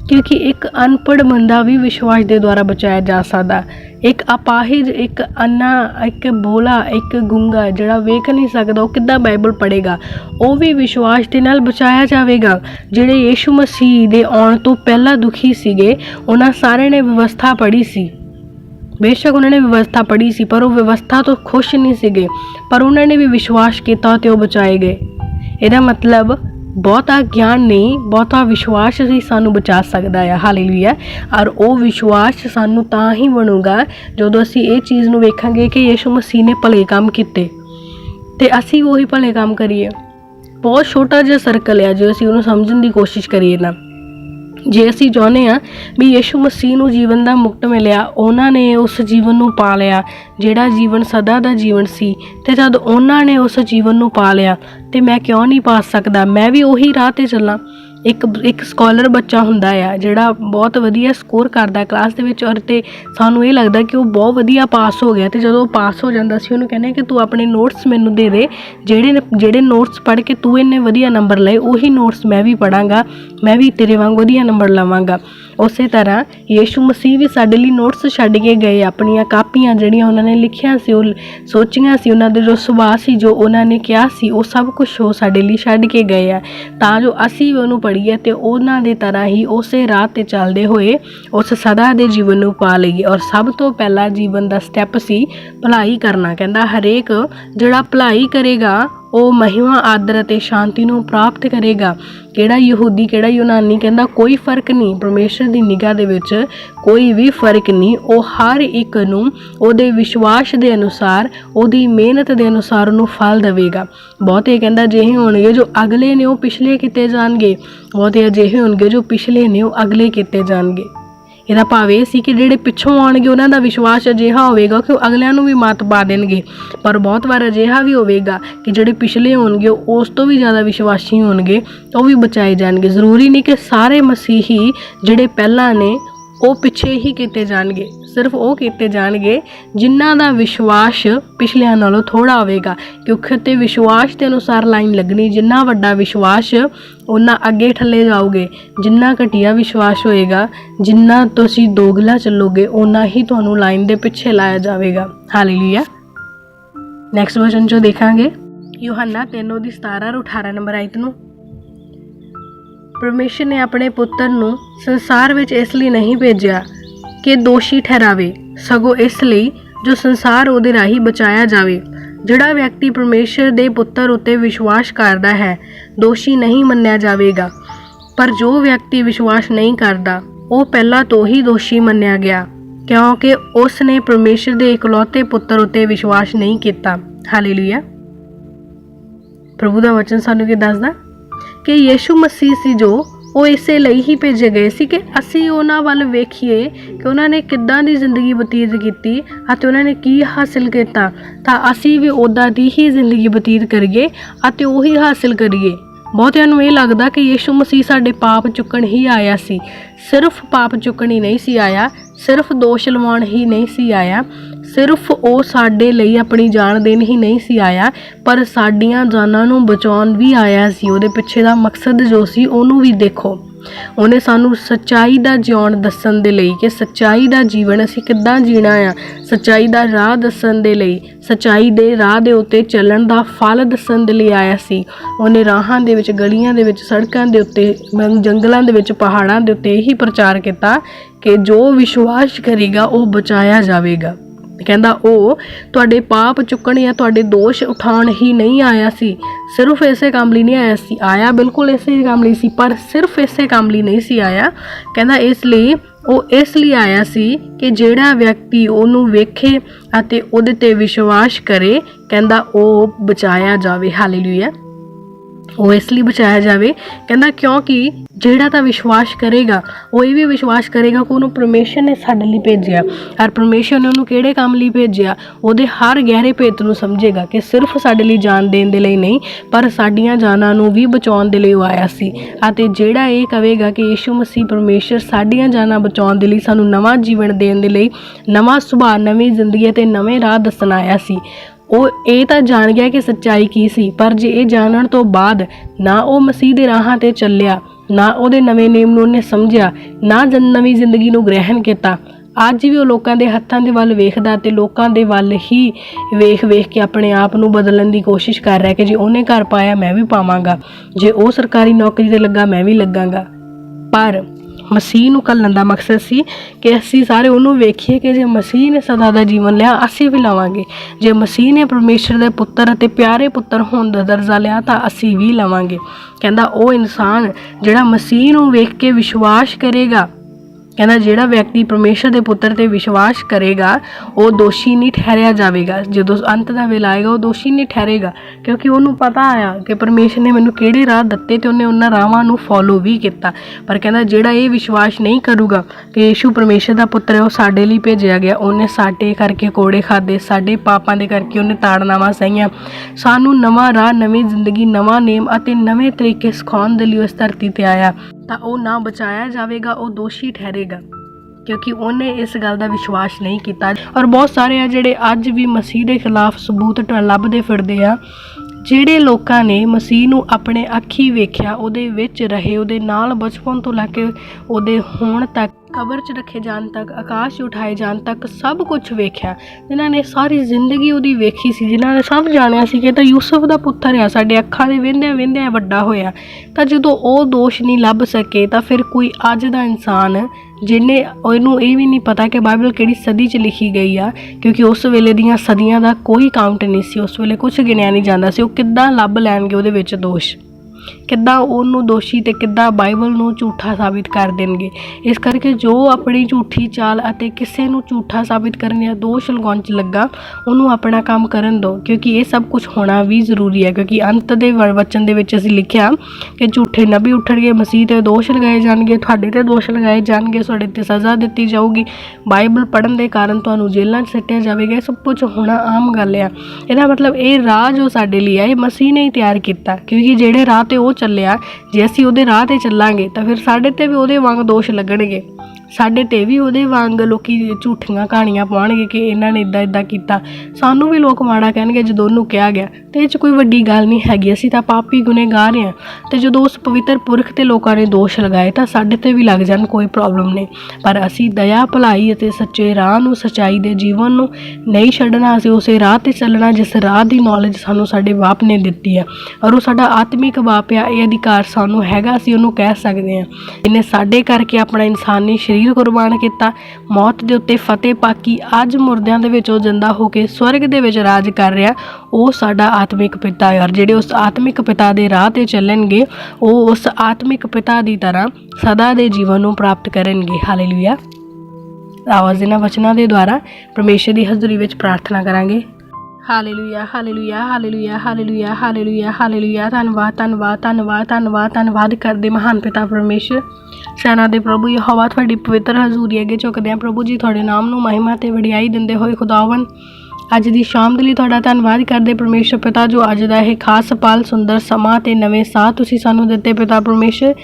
ਕਿਉਂਕਿ ਇੱਕ ਅਨਪੜ੍ਹ ਬੰਦਾ ਵੀ ਵਿਸ਼ਵਾਸ ਦੇ ਦੁਆਰਾ ਬਚਾਇਆ ਜਾ ਸਕਦਾ। ਇੱਕ ਅਪਾਹਿਜ, ਇੱਕ ਅੰਨਾ ਇੱਕ ਬੋਲਾ, ਇੱਕ ਗੁੰਗਾ, ਜਿਹੜਾ ਵੇਖ ਨਹੀਂ ਸਕਦਾ ਉਹ ਕਿੱਦਾਂ ਬਾਈਬਲ ਪੜ੍ਹੇਗਾ, ਉਹ ਵੀ ਵਿਸ਼ਵਾਸ ਦੇ ਨਾਲ ਬਚਾਇਆ ਜਾਵੇਗਾ। ਜਿਹੜੇ ਯੀਸ਼ੂ ਮਸੀਹ ਦੇ ਆਉਣ ਤੋਂ ਪਹਿਲਾਂ ਦੁਖੀ ਸੀਗੇ, ਉਹਨਾਂ ਸਾਰਿਆਂ ਨੇ ਵਿਵਸਥਾ ਪੜ੍ਹੀ ਸੀ। ਬੇਸ਼ੱਕ ਉਹਨਾਂ ਨੇ ਵਿਵਸਥਾ ਪੜ੍ਹੀ ਸੀ, ਪਰ ਉਹ ਵਿਵਸਥਾ ਤੋਂ ਖੁਸ਼ ਨਹੀਂ ਸੀਗੇ, ਪਰ ਉਹਨਾਂ ਨੇ ਵੀ ਵਿਸ਼ਵਾਸ ਕੀਤਾ ਤੇ ਉਹ ਬਚਾਏ ਗਏ। ਇਹਦਾ ਮਤਲਬ ਬਹੁਤਾ ਗਿਆਨ ਨਹੀਂ, ਬਹੁਤਾ ਵਿਸ਼ਵਾਸ ਹੀ ਸਾਨੂੰ ਬਚਾ ਸਕਦਾ ਹੈ ਹਾਲੇਲੂਇਆ ਔਰ ਉਹ ਵਿਸ਼ਵਾਸ ਸਾਨੂੰ ਤਾਂ ਹੀ ਬਣੂਗਾ ਜਦੋਂ ਅਸੀਂ ਇਹ ਚੀਜ਼ ਨੂੰ ਵੇਖਾਂਗੇ ਕਿ ਯੀਸ਼ੂ ਮਸੀਹ ਨੇ ਭਲੇ ਕੰਮ ਕੀਤੇ। ਤੇ ਅਸੀਂ ਉਹੀ ਭਲੇ ਕੰਮ ਕਰੀਏ। ਬਹੁਤ ਛੋਟਾ ਜਿਹਾ ਸਰਕਲ ਆ ਜੇ ਅਸੀਂ ਉਹਨੂੰ ਸਮਝਣ ਦੀ ਕੋਸ਼ਿਸ਼ ਕਰੀਏ ਨਾ। ਜੇ ਅਸੀਂ ਚਾਹੁੰਦੇ ਆ ਵੀ ਯਿਸੂ ਮਸੀਹ ਨੂੰ ਜੀਵਨ ਦਾ ਮੁਕਤ ਮਿਲਿਆ, ਉਹਨਾਂ ਨੇ ਉਸ ਜੀਵਨ ਨੂੰ ਪਾ ਲਿਆ, ਜਿਹੜਾ ਜੀਵਨ ਸਦਾ ਦਾ ਜੀਵਨ ਸੀ, ਤੇ ਜਦ ਉਹਨਾਂ ਨੇ ਉਸ ਜੀਵਨ ਨੂੰ ਪਾ ਲਿਆ, ਤੇ ਮੈਂ ਕਿਉਂ ਨਹੀਂ ਪਾ ਸਕਦਾ? ਮੈਂ ਵੀ ਉਹੀ ਰਾਹ ਤੇ ਚੱਲਾਂ। ਇੱਕ ਇੱਕ ਸਕਾਲਰ ਬੱਚਾ ਹੁੰਦਾ ਆ, ਜਿਹੜਾ ਬਹੁਤ ਵਧੀਆ ਸਕੋਰ ਕਰਦਾ ਕਲਾਸ ਦੇ ਵਿੱਚ ਔਰ ਤੇ ਸਾਨੂੰ ਇਹ ਲੱਗਦਾ ਕਿ ਉਹ ਬਹੁਤ ਵਧੀਆ ਪਾਸ ਹੋ ਗਿਆ ਤੇ ਜਦੋਂ ਉਹ ਪਾਸ ਹੋ ਜਾਂਦਾ ਸੀ, ਉਹਨੂੰ ਕਹਿੰਦੇ ਕਿ ਤੂੰ ਆਪਣੇ ਨੋਟਸ ਮੈਨੂੰ ਦੇ ਦੇ, ਜਿਹੜੇ ਜਿਹੜੇ ਨੋਟਸ ਪੜ੍ਹ ਕੇ ਤੂੰ ਇੰਨੇ ਵਧੀਆ ਨੰਬਰ ਲਏ, ਉਹੀ ਨੋਟਸ ਮੈਂ ਵੀ ਪੜਾਂਗਾ ਮੈਂ ਵੀ ਤੇਰੇ ਵਾਂਗ ਵਧੀਆ ਨੰਬਰ ਲਵਾਂਗਾ। ਉਸੇ ਤਰ੍ਹਾਂ ਯੀਸ਼ੂ ਮਸੀਹ ਵੀ ਸਾਡੇ ਲਈ ਨੋਟਸ ਛੱਡ ਕੇ ਗਏ, ਆਪਣੀਆਂ ਕਾਪੀਆਂ ਜਿਹੜੀਆਂ ਉਹਨਾਂ ਨੇ ਲਿਖੀਆਂ ਸੀ, ਉਹ ਸੋਚੀਆਂ ਸੀ, ਉਹਨਾਂ ਦੇ ਜੋ ਸੁਭਾਅ ਸੀ, ਜੋ ਉਹਨਾਂ ਨੇ ਕਿਹਾ ਸੀ, ਉਹ ਸਭ ਕੁਝ ਉਹ ਸਾਡੇ ਲਈ ਛੱਡ ਕੇ ਗਏ ਆ। ਤਾਂ ਜੋ ਅਸੀਂ ਉਹਨੂੰ ਪੜ੍ਹੀਏ ਤੇ ਉਹਨਾਂ ਦੇ ਤਰ੍ਹਾਂ ਹੀ ਉਸੇ ਰਾਹ ਤੇ ਚੱਲਦੇ ਹੋਏ ਉਸ ਸਦਾ ਦੇ ਜੀਵਨ ਨੂੰ ਪਾ ਲਈਏ। ਔਰ ਸਭ ਤੋਂ ਪਹਿਲਾ ਜੀਵਨ ਦਾ ਸਟੈਪ ਸੀ ਭਲਾਈ ਕਰਨਾ। ਕਹਿੰਦਾ ਹਰੇਕ ਜਿਹੜਾ ਭਲਾਈ ਕਰੇਗਾ ਉਹ ਮਹਿਮਾ, ਆਦਰ ਅਤੇ ਸ਼ਾਂਤੀ ਨੂੰ ਪ੍ਰਾਪਤ ਕਰੇਗਾ। ਕਿਹੜਾ ਯਹੂਦੀ, ਕਿਹੜਾ ਯੂਨਾਨੀ ਕਹਿੰਦਾ ਕੋਈ ਫ਼ਰਕ ਨਹੀਂ, ਪਰਮੇਸ਼ਰ ਦੀ ਨਿਗਾਹ ਦੇ ਵਿੱਚ ਕੋਈ ਵੀ ਫ਼ਰਕ ਨਹੀਂ। ਉਹ ਹਰ ਇੱਕ ਨੂੰ ਉਹਦੇ ਵਿਸ਼ਵਾਸ ਦੇ ਅਨੁਸਾਰ, ਉਹਦੀ ਮਿਹਨਤ ਦੇ ਅਨੁਸਾਰ ਉਹਨੂੰ ਫਲ ਦੇਵੇਗਾ। ਬਹੁਤੇ ਕਹਿੰਦਾ ਅਜਿਹੇ ਹੋਣਗੇ ਜੋ ਅਗਲੇ ਨੇ ਉਹ ਪਿਛਲੇ ਕੀਤੇ ਜਾਣਗੇ। ਬਹੁਤੇ ਅਜਿਹੇ ਹੋਣਗੇ ਜੋ ਪਿਛਲੇ ਨੇ ਉਹ ਅਗਲੇ ਕੀਤੇ ਜਾਣਗੇ। ਇਹਦਾ ਭਾਵ ਇਹ ਸੀ ਕਿ ਜਿਹੜੇ ਪਿੱਛੋਂ ਆਉਣਗੇ, ਉਹਨਾਂ ਦਾ ਵਿਸ਼ਵਾਸ ਅਜਿਹਾ ਹੋਵੇਗਾ ਕਿ ਉਹ ਅਗਲਿਆਂ ਨੂੰ ਵੀ ਮਾਤ ਪਾ ਦੇਣਗੇ। ਪਰ ਬਹੁਤ ਵਾਰ ਅਜਿਹਾ ਵੀ ਹੋਵੇਗਾ ਕਿ ਜਿਹੜੇ ਪਿਛਲੇ ਹੋਣਗੇ ਉਸ ਤੋਂ ਵੀ ਜ਼ਿਆਦਾ ਵਿਸ਼ਵਾਸੀ ਹੋਣਗੇ, ਉਹ ਵੀ ਬਚਾਏ ਜਾਣਗੇ। ਜ਼ਰੂਰੀ ਨਹੀਂ ਕਿ ਸਾਰੇ ਮਸੀਹੀ ਜਿਹੜੇ ਪਹਿਲਾਂ ਨੇ, ਉਹ ਪਿੱਛੇ ਹੀ ਕੀਤੇ ਜਾਣਗੇ। ਸਿਰਫ ਉਹ ਕੀਤੇ ਜਾਣਗੇ ਜਿਨ੍ਹਾਂ ਦਾ ਵਿਸ਼ਵਾਸ ਪਿਛਲਿਆਂ ਨਾਲੋਂ ਥੋੜਾ ਹੋਵੇਗਾ। ਕਿਉਂਕਿ ਤੇ ਵਿਸ਼ਵਾਸ ਦੇ ਅਨੁਸਾਰ ਲਾਈਨ ਲੱਗਣੀ, ਜਿੰਨਾ ਵੱਡਾ ਵਿਸ਼ਵਾਸ ਉਹਨਾਂ ਅੱਗੇ ਠੱਲੇ ਜਾਓਗੇ। ਜਿੰਨਾ ਘਟੀਆ ਵਿਸ਼ਵਾਸ ਹੋਏਗਾ, ਜਿੰਨਾ ਤੁਸੀਂ ਦੋਗਲਾ ਚੱਲੋਗੇ, ਓਨਾ ਹੀ ਤੁਹਾਨੂੰ ਲਾਈਨ ਦੇ ਪਿੱਛੇ ਲਾਇਆ ਜਾਵੇਗਾ। ਹਾਲੇਲੂਇਆ ਨੈਕਸਟ ਵਚਨ ਜੋ ਦੇਖਾਂਗੇ। ਯੋਹੰਨਾ 3 ਦੀ 17 ਔਰ 18 ਨੰਬਰ ਆਇਤ ਨੂੰ। ਪਰਮੇਸ਼ਰ ਨੇ ਆਪਣੇ ਪੁੱਤਰ ਨੂੰ ਸੰਸਾਰ ਵਿੱਚ ਇਸ ਲਈ ਨਹੀਂ ਭੇਜਿਆ। ਕਿ ਦੋਸ਼ੀ ਠਹਿਰਾਵੇ, ਸਗੋਂ ਇਸ ਲਈ ਜੋ ਸੰਸਾਰ ਉਹਦੇ ਰਾਹੀਂ ਬਚਾਇਆ ਜਾਵੇ। ਜਿਹੜਾ ਵਿਅਕਤੀ ਪਰਮੇਸ਼ਰ ਦੇ ਪੁੱਤਰ ਉੱਤੇ ਵਿਸ਼ਵਾਸ ਕਰਦਾ ਹੈ, ਦੋਸ਼ੀ ਨਹੀਂ ਮੰਨਿਆ ਜਾਵੇਗਾ। ਪਰ ਜੋ ਵਿਅਕਤੀ ਵਿਸ਼ਵਾਸ ਨਹੀਂ ਕਰਦਾ, ਉਹ ਪਹਿਲਾਂ ਤੋਂ ਹੀ ਦੋਸ਼ੀ ਮੰਨਿਆ ਗਿਆ, ਕਿਉਂਕਿ ਉਸ ਨੇ ਪਰਮੇਸ਼ਰ ਦੇ ਇਕਲੌਤੇ ਪੁੱਤਰ ਉੱਤੇ ਵਿਸ਼ਵਾਸ ਨਹੀਂ ਕੀਤਾ। ਹਾਲੇਲੂਇਆ ਪ੍ਰਭੂ ਦਾ ਵਚਨ ਸਾਨੂੰ ਕੀ ਦੱਸਦਾ ਕਿ ਯੀਸ਼ੂ ਮਸੀਹ ਸੀ ਜੋ ਉਹ ਇਸੇ ਲਈ ਹੀ ਭੇਜੇ ਗਏ ਸੀ ਕਿ ਅਸੀਂ ਉਹਨਾਂ ਵੱਲ ਵੇਖੀਏ ਕਿ ਉਹਨਾਂ ਨੇ ਕਿੱਦਾਂ ਦੀ ਜ਼ਿੰਦਗੀ ਬਤੀਤ ਕੀਤੀ ਅਤੇ ਉਹਨਾਂ ਨੇ ਕੀ ਹਾਸਿਲ ਕੀਤਾ। ਤਾਂ ਅਸੀਂ ਵੀ ਉਦਾਂ ਦੀ ਹੀ ਜ਼ਿੰਦਗੀ ਬਤੀਤ ਕਰੀਏ ਅਤੇ ਉਹੀ ਹਾਸਿਲ ਕਰੀਏ। ਬਹੁਤਿਆਂ ਨੂੰ ਇਹ ਲੱਗਦਾ ਕਿ ਯੀਸ਼ੂ ਮਸੀਹ ਸਾਡੇ ਪਾਪ ਚੁੱਕਣ ਹੀ ਆਇਆ ਸੀ। ਸਿਰਫ ਪਾਪ ਚੁੱਕਣ ਹੀ ਨਹੀਂ ਸੀ ਆਇਆ, ਸਿਰਫ ਦੋਸ਼ ਲਵਾਉਣ ਹੀ ਨਹੀਂ ਸੀ ਆਇਆ। ਸਿਰਫ ਉਹ ਸਾਡੇ ਲਈ ਆਪਣੀ ਜਾਨ ਦੇਣ ਹੀ ਨਹੀਂ ਸੀ ਆਇਆ, ਪਰ ਸਾਡੀਆਂ ਜਾਨਾਂ ਨੂੰ ਬਚਾਉਣ ਵੀ ਆਇਆ ਸੀ। ਉਹਦੇ ਪਿੱਛੇ ਦਾ ਮਕਸਦ ਜੋ ਸੀ, ਉਹਨੂੰ ਵੀ ਦੇਖੋ। ਉਹਨੇ ਸਾਨੂੰ ਸੱਚਾਈ ਦਾ ਜਿਉਣ ਦੱਸਣ ਦੇ ਲਈ ਕਿ ਸੱਚਾਈ ਦਾ ਜੀਵਨ ਅਸੀਂ ਕਿੱਦਾਂ ਜੀਣਾ ਆ। ਸੱਚਾਈ ਦਾ ਰਾਹ ਦੱਸਣ ਦੇ ਲਈ, ਸੱਚਾਈ ਦੇ ਰਾਹ ਦੇ ਉੱਤੇ ਚੱਲਣ ਦਾ ਫਲ ਦੱਸਣ ਦੇ ਲਈ ਆਇਆ ਸੀ। ਉਹਨੇ ਰਾਹਾਂ ਦੇ ਵਿੱਚ, ਗਲੀਆਂ ਦੇ ਵਿੱਚ, ਸੜਕਾਂ ਦੇ ਉੱਤੇ ਜੰਗਲਾਂ ਦੇ ਵਿੱਚ, ਪਹਾੜਾਂ ਦੇ ਉੱਤੇ ਇਹੀ ਪ੍ਰਚਾਰ ਕੀਤਾ ਕਿ ਜੋ ਵਿਸ਼ਵਾਸ ਕਰੇਗਾ, ਉਹ ਬਚਾਇਆ ਜਾਵੇਗਾ। ਕਹਿੰਦਾ ਉਹ ਤੁਹਾਡੇ ਪਾਪ ਚੁੱਕਣ ਜਾਂ ਤੁਹਾਡੇ ਦੋਸ਼ ਉਠਾਉਣ ਹੀ ਨਹੀਂ ਆਇਆ ਸੀ। ਸਿਰਫ ਇਸੇ ਕੰਮ ਲਈ ਨਹੀਂ ਆਇਆ ਸੀ। ਆਇਆ ਬਿਲਕੁਲ ਇਸੇ ਕੰਮ ਲਈ ਸੀ, ਪਰ ਸਿਰਫ ਇਸੇ ਕੰਮ ਲਈ ਨਹੀਂ ਸੀ ਆਇਆ। ਕਹਿੰਦਾ, ਇਸ ਲਈ ਉਹ ਇਸ ਲਈ ਆਇਆ ਸੀ ਕਿ ਜਿਹੜਾ ਵਿਅਕਤੀ ਉਹਨੂੰ ਵੇਖੇ ਅਤੇ ਉਹਦੇ ਤੇ ਵਿਸ਼ਵਾਸ ਕਰੇ, ਕਹਿੰਦਾ, ਉਹ ਬਚਾਇਆ ਜਾਵੇ। ਹਾਲੇਲੂਇਆ ਉਹ ਇਸ ਲਈ ਬਚਾਇਆ ਜਾਵੇ। ਕਹਿੰਦਾ ਕਿਉਂਕਿ ਜਿਹੜਾ ਤਾਂ ਵਿਸ਼ਵਾਸ ਕਰੇਗਾ, ਉਹ ਇਹ ਵੀ ਵਿਸ਼ਵਾਸ ਕਰੇਗਾ ਕਿ ਉਹਨੂੰ ਪਰਮੇਸ਼ਰ ਨੇ ਸਾਡੇ ਲਈ ਭੇਜਿਆ। ਔਰ ਪਰਮੇਸ਼ਰ ਨੇ ਉਹਨੂੰ ਕਿਹੜੇ ਕੰਮ ਲਈ ਭੇਜਿਆ? ਉਹਦੇ ਹਰ ਗਹਿਰੇ ਭੇਤ ਨੂੰ ਸਮਝੇਗਾ ਕਿ ਸਿਰਫ ਸਾਡੇ ਲਈ ਜਾਨ ਦੇਣ ਦੇ ਲਈ ਨਹੀਂ, ਪਰ ਸਾਡੀਆਂ ਜਾਨਾਂ ਨੂੰ ਵੀ ਬਚਾਉਣ ਦੇ ਲਈ ਉਹ ਆਇਆ ਸੀ। ਅਤੇ ਜਿਹੜਾ ਇਹ ਕਹੇਗਾ ਕਿ ਯੀਸ਼ੂ ਮਸੀਹ ਪਰਮੇਸ਼ਰ ਸਾਡੀਆਂ ਜਾਨਾਂ ਬਚਾਉਣ ਦੇ ਲਈ ਸਾਨੂੰ ਨਵਾਂ ਜੀਵਨ ਦੇਣ ਦੇ ਲਈ, ਨਵਾਂ ਸੁਭਾਅ, ਨਵੀਂ ਜ਼ਿੰਦਗੀ ਤੇ ਨਵੇਂ ਰਾਹ ਦੱਸਣ ਆਇਆ ਸੀ। ਉਹ ਇਹ ਤਾਂ ਜਾਣ ਗਿਆ ਕਿ ਸੱਚਾਈ ਕੀ ਸੀ, ਪਰ ਜੇ ਇਹ ਜਾਣਨ ਤੋਂ ਬਾਅਦ ਨਾ ਉਹ ਮਸੀਹ ਦੇ ਰਾਹਾਂ ਤੇ ਚੱਲਿਆ, ਨਾ ਉਹਦੇ ਨਵੇਂ ਨੇਮ ਨੂੰ ਉਹਨੇ ਸਮਝਿਆ, ਨਾ ਜਨ ਨਵੀਂ ਜ਼ਿੰਦਗੀ ਨੂੰ ਗ੍ਰਹਿਣ ਕੀਤਾ, ਅੱਜ ਵੀ ਉਹ ਲੋਕਾਂ ਦੇ ਹੱਥਾਂ ਦੇ ਵੱਲ ਵੇਖਦਾ ਤੇ ਲੋਕਾਂ ਦੇ ਵੱਲ ਹੀ ਵੇਖ ਵੇਖ ਕੇ ਆਪਣੇ ਆਪ ਨੂੰ ਬਦਲਣ ਦੀ ਕੋਸ਼ਿਸ਼ ਕਰ ਰਿਹਾ ਕਿ ਜੇ ਉਹਨੇ ਘਰ ਪਾਇਆ ਮੈਂ ਵੀ ਪਾਵਾਂਗਾ, ਜੇ ਉਹ ਸਰਕਾਰੀ ਨੌਕਰੀ ਤੇ ਲੱਗਾ ਮੈਂ ਵੀ ਲੱਗਾਂਗਾ। ਪਰ ਮਸੀਹ ਨੂੰ ਕੱਲਣ ਦਾ ਮਕਸਦ ਸੀ ਕਿ ਅਸੀਂ ਸਾਰੇ ਉਹਨੂੰ ਵੇਖੀਏ ਕਿ ਜੇ ਮਸੀਹ ਨੇ ਸਦਾ ਦਾ ਜੀਵਨ ਲਿਆ, ਅਸੀਂ ਵੀ ਲਵਾਂਗੇ। ਜੇ ਮਸੀਹ ਨੇ ਪਰਮੇਸ਼ਰ ਦੇ ਪੁੱਤਰ ਅਤੇ ਪਿਆਰੇ ਪੁੱਤਰ ਹੋਣ ਦਾ ਦਰਜਾ ਲਿਆ ਤਾਂ ਅਸੀਂ ਵੀ ਲਵਾਂਗੇ। ਕਹਿੰਦਾ ਉਹ ਇਨਸਾਨ ਜਿਹੜਾ ਮਸੀਹ ਨੂੰ ਵੇਖ ਕੇ ਵਿਸ਼ਵਾਸ ਕਰੇਗਾ ਕਹਿੰਦਾ ਜਿਹੜਾ ਵਿਅਕਤੀ ਪਰਮੇਸ਼ਰ ਦੇ ਪੁੱਤਰ ਤੇ ਵਿਸ਼ਵਾਸ ਕਰੇਗਾ, ਉਹ ਦੋਸ਼ੀ ਨਹੀਂ ਠਹਿਰਿਆ ਜਾਵੇਗਾ। ਜਦੋਂ ਅੰਤ ਦਾ ਵੇਲਾ ਆਏਗਾ, ਉਹ ਦੋਸ਼ੀ ਨਹੀਂ ਠਹਿਰੇਗਾ। ਕਿਉਂਕਿ ਉਹਨੂੰ ਪਤਾ ਆਇਆ ਕਿ ਪਰਮੇਸ਼ਰ ਨੇ ਮੈਨੂੰ ਕਿਹੜੇ ਰਾਹ ਦਿੱਤੇ ਤੇ ਉਹਨੇ ਉਹਨਾਂ ਰਾਹਾਂ ਨੂੰ ਫੋਲੋ ਵੀ ਕੀਤਾ। ਪਰ ਕਹਿੰਦਾ ਜਿਹੜਾ ਇਹ ਵਿਸ਼ਵਾਸ ਨਹੀਂ ਕਰੂਗਾ ਕਿ ਯੀਸ਼ੂ ਪਰਮੇਸ਼ਰ ਦਾ ਪੁੱਤਰ ਹੈ, ਉਹ ਸਾਡੇ ਲਈ ਭੇਜਿਆ ਗਿਆ। ਉਹਨੇ ਸਾਡੇ ਕਰਕੇ ਕੋੜੇ ਖਾਦੇ ਸਾਡੇ ਪਾਪਾਂ ਦੇ ਕਰਕੇ ਉਹਨੇ ਤਾੜਨਾਵਾਂ ਸਹੀਆਂ। ਸਾਨੂੰ ਨਵਾਂ ਰਾਹ, ਨਵੀਂ ਜ਼ਿੰਦਗੀ, ਨਵਾਂ ਨੇਮ ਅਤੇ ਨਵੇਂ ਤਰੀਕੇ ਸਿਖਾਉਣ ਦੇ ਲਈ ਉਸ ਧਰਤੀ ਤੇ ਆਇਆ। ਤਾਂ ਉਹ ਨਾ ਬਚਾਇਆ ਜਾਵੇਗਾ, ਉਹ ਦੋਸ਼ੀ ਠਹਿਰੇਗਾ। ਕਿਉਂਕਿ ਉਹਨੇ ਇਸ ਗੱਲ ਦਾ ਵਿਸ਼ਵਾਸ ਨਹੀਂ ਕੀਤਾ। ਔਰ ਬਹੁਤ ਸਾਰੇ ਆ ਜਿਹੜੇ ਅੱਜ ਵੀ ਮਸੀਹ ਦੇ ਖਿਲਾਫ ਸਬੂਤ ਲੱਭਦੇ ਫਿਰਦੇ ਆ, ਜਿਹੜੇ ਲੋਕਾਂ ਨੇ ਮਸੀਹ ਨੂੰ ਆਪਣੇ ਅੱਖੀ ਵੇਖਿਆ, ਉਹਦੇ ਵਿੱਚ ਰਹੇ, ਉਹਦੇ ਨਾਲ ਬਚਪਨ ਤੋਂ ਲੈ ਕੇ ਉਹਦੇ ਹੋਣ ਤੱਕ ਕਬਰ 'ਚ ਰੱਖੇ ਜਾਣ ਤੱਕ, ਆਕਾਸ਼ 'ਚ ਉਠਾਏ ਜਾਣ ਤੱਕ ਸਭ ਕੁਝ ਵੇਖਿਆ। ਜਿਨ੍ਹਾਂ ਨੇ ਸਾਰੀ ਜ਼ਿੰਦਗੀ ਉਹਦੀ ਵੇਖੀ ਸੀ, ਜਿਨ੍ਹਾਂ ਨੇ ਸਭ ਜਾਣਿਆ ਸੀ ਕਿ ਇਹ ਤਾਂ ਯੂਸਫ ਦਾ ਪੁੱਤਰ ਆ, ਸਾਡੇ ਅੱਖਾਂ ਦੇ ਵਹਿੰਦਿਆਂ ਵਹਿੰਦਿਆਂ ਵੱਡਾ ਹੋਇਆ। ਤਾਂ ਜਦੋਂ ਉਹ ਦੋਸ਼ ਨਹੀਂ ਲੱਭ ਸਕੇ, ਤਾਂ ਫਿਰ ਕੋਈ ਅੱਜ ਦਾ ਇਨਸਾਨ ਜਿਹਨੇ ਉਹਨੂੰ ਇਹ ਵੀ ਨਹੀਂ ਪਤਾ ਕਿ ਬਾਈਬਲ ਕਿਹੜੀ ਸਦੀ 'ਚ ਲਿਖੀ ਗਈ ਆ, ਕਿਉਂਕਿ ਉਸ ਵੇਲੇ ਦੀਆਂ ਸਦੀਆਂ ਦਾ ਕੋਈ ਕਾਊਂਟ ਨਹੀਂ ਸੀ, ਉਸ ਵੇਲੇ ਕੁਝ ਗਿਣਿਆ ਨਹੀਂ ਜਾਂਦਾ ਸੀ, ਉਹ ਕਿੱਦਾਂ ਲੱਭ ਲੈਣਗੇ ਉਹਦੇ ਵਿੱਚ ਦੋਸ਼? ਕਿੱਦਾਂ ਉਹਨੂੰ ਦੋਸ਼ੀ ਤੇ ਕਿੱਦਾਂ ਬਾਈਬਲ ਨੂੰ ਝੂਠਾ ਸਾਬਿਤ ਕਰ ਦੇਣਗੇ। ਇਸ ਕਰਕੇ ਜੋ ਆਪਣੀ ਝੂਠੀ ਚਾਲ ਅਤੇ ਕਿਸੇ ਨੂੰ ਝੂਠਾ ਸਾਬਿਤ ਕਰਨ ਜਾਂ ਦੋਸ਼ ਲਗਾਉਣ 'ਚ ਲੱਗਾ, ਉਹਨੂੰ ਆਪਣਾ ਕੰਮ ਕਰਨ ਦਿਓ, ਕਿਉਂਕਿ ਇਹ ਸਭ ਕੁਝ ਹੋਣਾ ਵੀ ਜ਼ਰੂਰੀ ਹੈ। ਕਿਉਂਕਿ ਅੰਤ ਦੇ ਵਚਨ ਦੇ ਵਿੱਚ ਅਸੀਂ ਲਿਖਿਆ ਕਿ ਝੂਠੇ ਨਬੀ ਉੱਠਣਗੇ, ਮਸੀਹ ਤੇ ਦੋਸ਼ ਲਗਾਏ ਜਾਣਗੇ, ਤੁਹਾਡੇ ਤੇ ਦੋਸ਼ ਲਗਾਏ ਜਾਣਗੇ, ਤੁਹਾਡੇ ਤੇ ਸਜ਼ਾ ਦਿੱਤੀ ਜਾਊਗੀ। ਬਾਈਬਲ ਪੜ੍ਹਨ ਦੇ ਕਾਰਨ ਤੁਹਾਨੂੰ ਜੇਲ੍ਹਾਂ 'ਚ ਸੱਟਿਆ ਜਾਵੇਗਾ, ਇਹ ਸਭ ਕੁਝ ਹੋਣਾ ਆਮ ਗੱਲ ਆ। ਇਹਦਾ ਮਤਲਬ ਇਹ ਰਾਹ ਜੋ ਸਾਡੇ ਲਈ ਆ, ਇਹ ਮਸੀਹ ਨੇ ਹੀ ਤਿਆਰ ਕੀਤਾ, ਕਿਉਂਕਿ ਜਿਹੜੇ ਰਾਹ ਤੇ ਉਹ ਚੱਲਿਆ। ਜੇ ਅਸੀਂ ਉਹਦੇ ਰਾਹ ਤੇ ਚੱਲਾਂਗੇ ਤਾਂ ਫਿਰ ਸਾਡੇ ਤੇ ਵੀ ਉਹਦੇ ਵਾਂਗ ਦੋਸ਼ ਲੱਗਣਗੇ। ਸਾਡੇ ਤੇ ਵੀ ਉਹਦੇ ਵਾਂਗ ਲੋਕੀ ਝੂਠੀਆਂ ਕਹਾਣੀਆਂ ਪਾਉਣਗੇ ਕਿ ਇਹਨਾਂ ਨੇ ਇਦਾਂ ਇਦਾਂ ਕੀਤਾ। ਸਾਨੂੰ ਵੀ ਲੋਕ ਮਾੜਾ ਕਹਿਣਗੇ ਜਦੋਂ ਉਹਨੂੰ ਕਿਹਾ ਗਿਆ। ਤੇ ਇਹ 'ਚ ਕੋਈ ਵੱਡੀ ਗੱਲ ਨਹੀਂ ਹੈਗੀ। ਅਸੀਂ ਤਾਂ ਪਾਪੀ ਗੁਨੇਗਾਰ ਹਾਂ। ਤੇ ਜਦੋਂ ਉਸ ਪਵਿੱਤਰ ਪੁਰਖ ਤੇ ਲੋਕਾਂ ਨੇ ਦੋਸ਼ ਲਗਾਏ ਤਾਂ ਸਾਡੇ ਤੇ ਵੀ ਲੱਗ ਜਾਣ ਕੋਈ ਪ੍ਰੋਬਲਮ ਨਹੀਂ। ਪਰ ਅਸੀਂ ਦਇਆ, ਭਲਾਈ ਅਤੇ ਸੱਚੇ ਰਾਹ ਨੂੰ, ਸਚਾਈ ਦੇ ਜੀਵਨ ਨੂੰ ਨਹੀਂ ਛੱਡਣਾ। ਅਸੀਂ ਉਸੇ ਰਾਹ ਤੇ ਚੱਲਣਾ ਜਿਸ ਰਾਹ ਦੀ ਨੌਲੇਜ ਸਾਨੂੰ ਸਾਡੇ ਬਾਪ ਨੇ ਦਿੱਤੀ ਹੈ। ਔਰ ਉਹ ਸਾਡਾ ਆਤਮਿਕ ਬਾਪ ਆ। ਇਹ ਅਧਿਕਾਰ ਸਾਨੂੰ ਹੈਗਾ। ਅਸੀਂ ਉਹਨੂੰ ਕਹਿ ਸਕਦੇ ਹਾਂ। ਇਹਨੇ ਸਾਡੇ ਕਰਕੇ ਆਪਣਾ ਇਨਸਾਨੀ ਸਰੀਰ ਕੁਰਬਾਨ ਕੀਤਾ। ਮੌਤ ਦੇ ਉੱਤੇ ਫਤਿਹ ਪਾਕੀ। ਅੱਜ ਮੁਰਦਿਆਂ ਦੇ ਵਿੱਚ ਜਿੰਦਾ ਹੋ ਕੇ ਸਵਰਗ ਦੇ ਵਿੱਚ ਰਾਜ ਕਰ ਰਿਹਾ। ਉਹ ਸਾਡਾ ਆਤਮਿਕ ਪਿਤਾ ਹੈ ਔਰ ਜਿਹੜੇ ਉਸ ਆਤਮਿਕ ਪਿਤਾ ਦੇ ਰਾਹ ਤੇ ਚੱਲਣਗੇ, ਉਹ ਉਸ ਆਤਮਿਕ ਪਿਤਾ ਦੀ ਤਰ੍ਹਾਂ ਸਦਾ ਦੇ ਜੀਵਨ ਨੂੰ ਪ੍ਰਾਪਤ ਕਰਨਗੇ। ਹਾਲੇਲੂਇਆ ਆਵਾਜ਼ ਇਹਨਾਂ ਵਚਨਾਂ ਦੇ ਦੁਆਰਾ ਪਰਮੇਸ਼ਰ ਦੀ ਹਜ਼ੂਰੀ ਵਿੱਚ ਪ੍ਰਾਰਥਨਾ ਕਰਾਂਗੇ। Hallelujah hallelujah hallelujah hallelujah hallelujah hallelujah ਧੰਨਵਾਦ ਧੰਨਵਾਦ ਧੰਨਵਾਦ ਧੰਨਵਾਦ ਧੰਨਵਾਦ ਕਰਦੇ ਮਹਾਨ ਪਿਤਾ ਪਰਮੇਸ਼ਰ। ਸੈਨਾ ਦੇ ਪ੍ਰਭੂ ਯਹੋਵਾ ਤੁਹਾਡੀ ਪਵਿੱਤਰ ਹਜ਼ੂਰੀ ਅੱਗੇ ਝੁਕਦੇ ਹਾਂ। ਪ੍ਰਭੂ ਜੀ, ਤੁਹਾਡੇ ਨਾਮ ਨੂੰ ਮਹਿਮਾ ਤੇ ਵਡਿਆਈ ਦਿੰਦੇ ਹੋਏ ਖੁਦਾਵੰ ਅੱਜ ਦੀ ਸ਼ਾਮ ਦੇ ਲਈ ਤੁਹਾਡਾ ਧੰਨਵਾਦ ਕਰਦੇ ਪਰਮੇਸ਼ਰ ਪਿਤਾ, ਜੋ ਅੱਜ ਦਾ ਇਹ ਖਾਸ ਪਲ ਸੁੰਦਰ ਸਮਾਂ ਤੇ ਨਵੇਂ ਸਾਹ ਤੁਸੀਂ ਸਾਨੂੰ ਦਿੱਤੇ ਪਿਤਾ ਪਰਮੇਸ਼ਰ।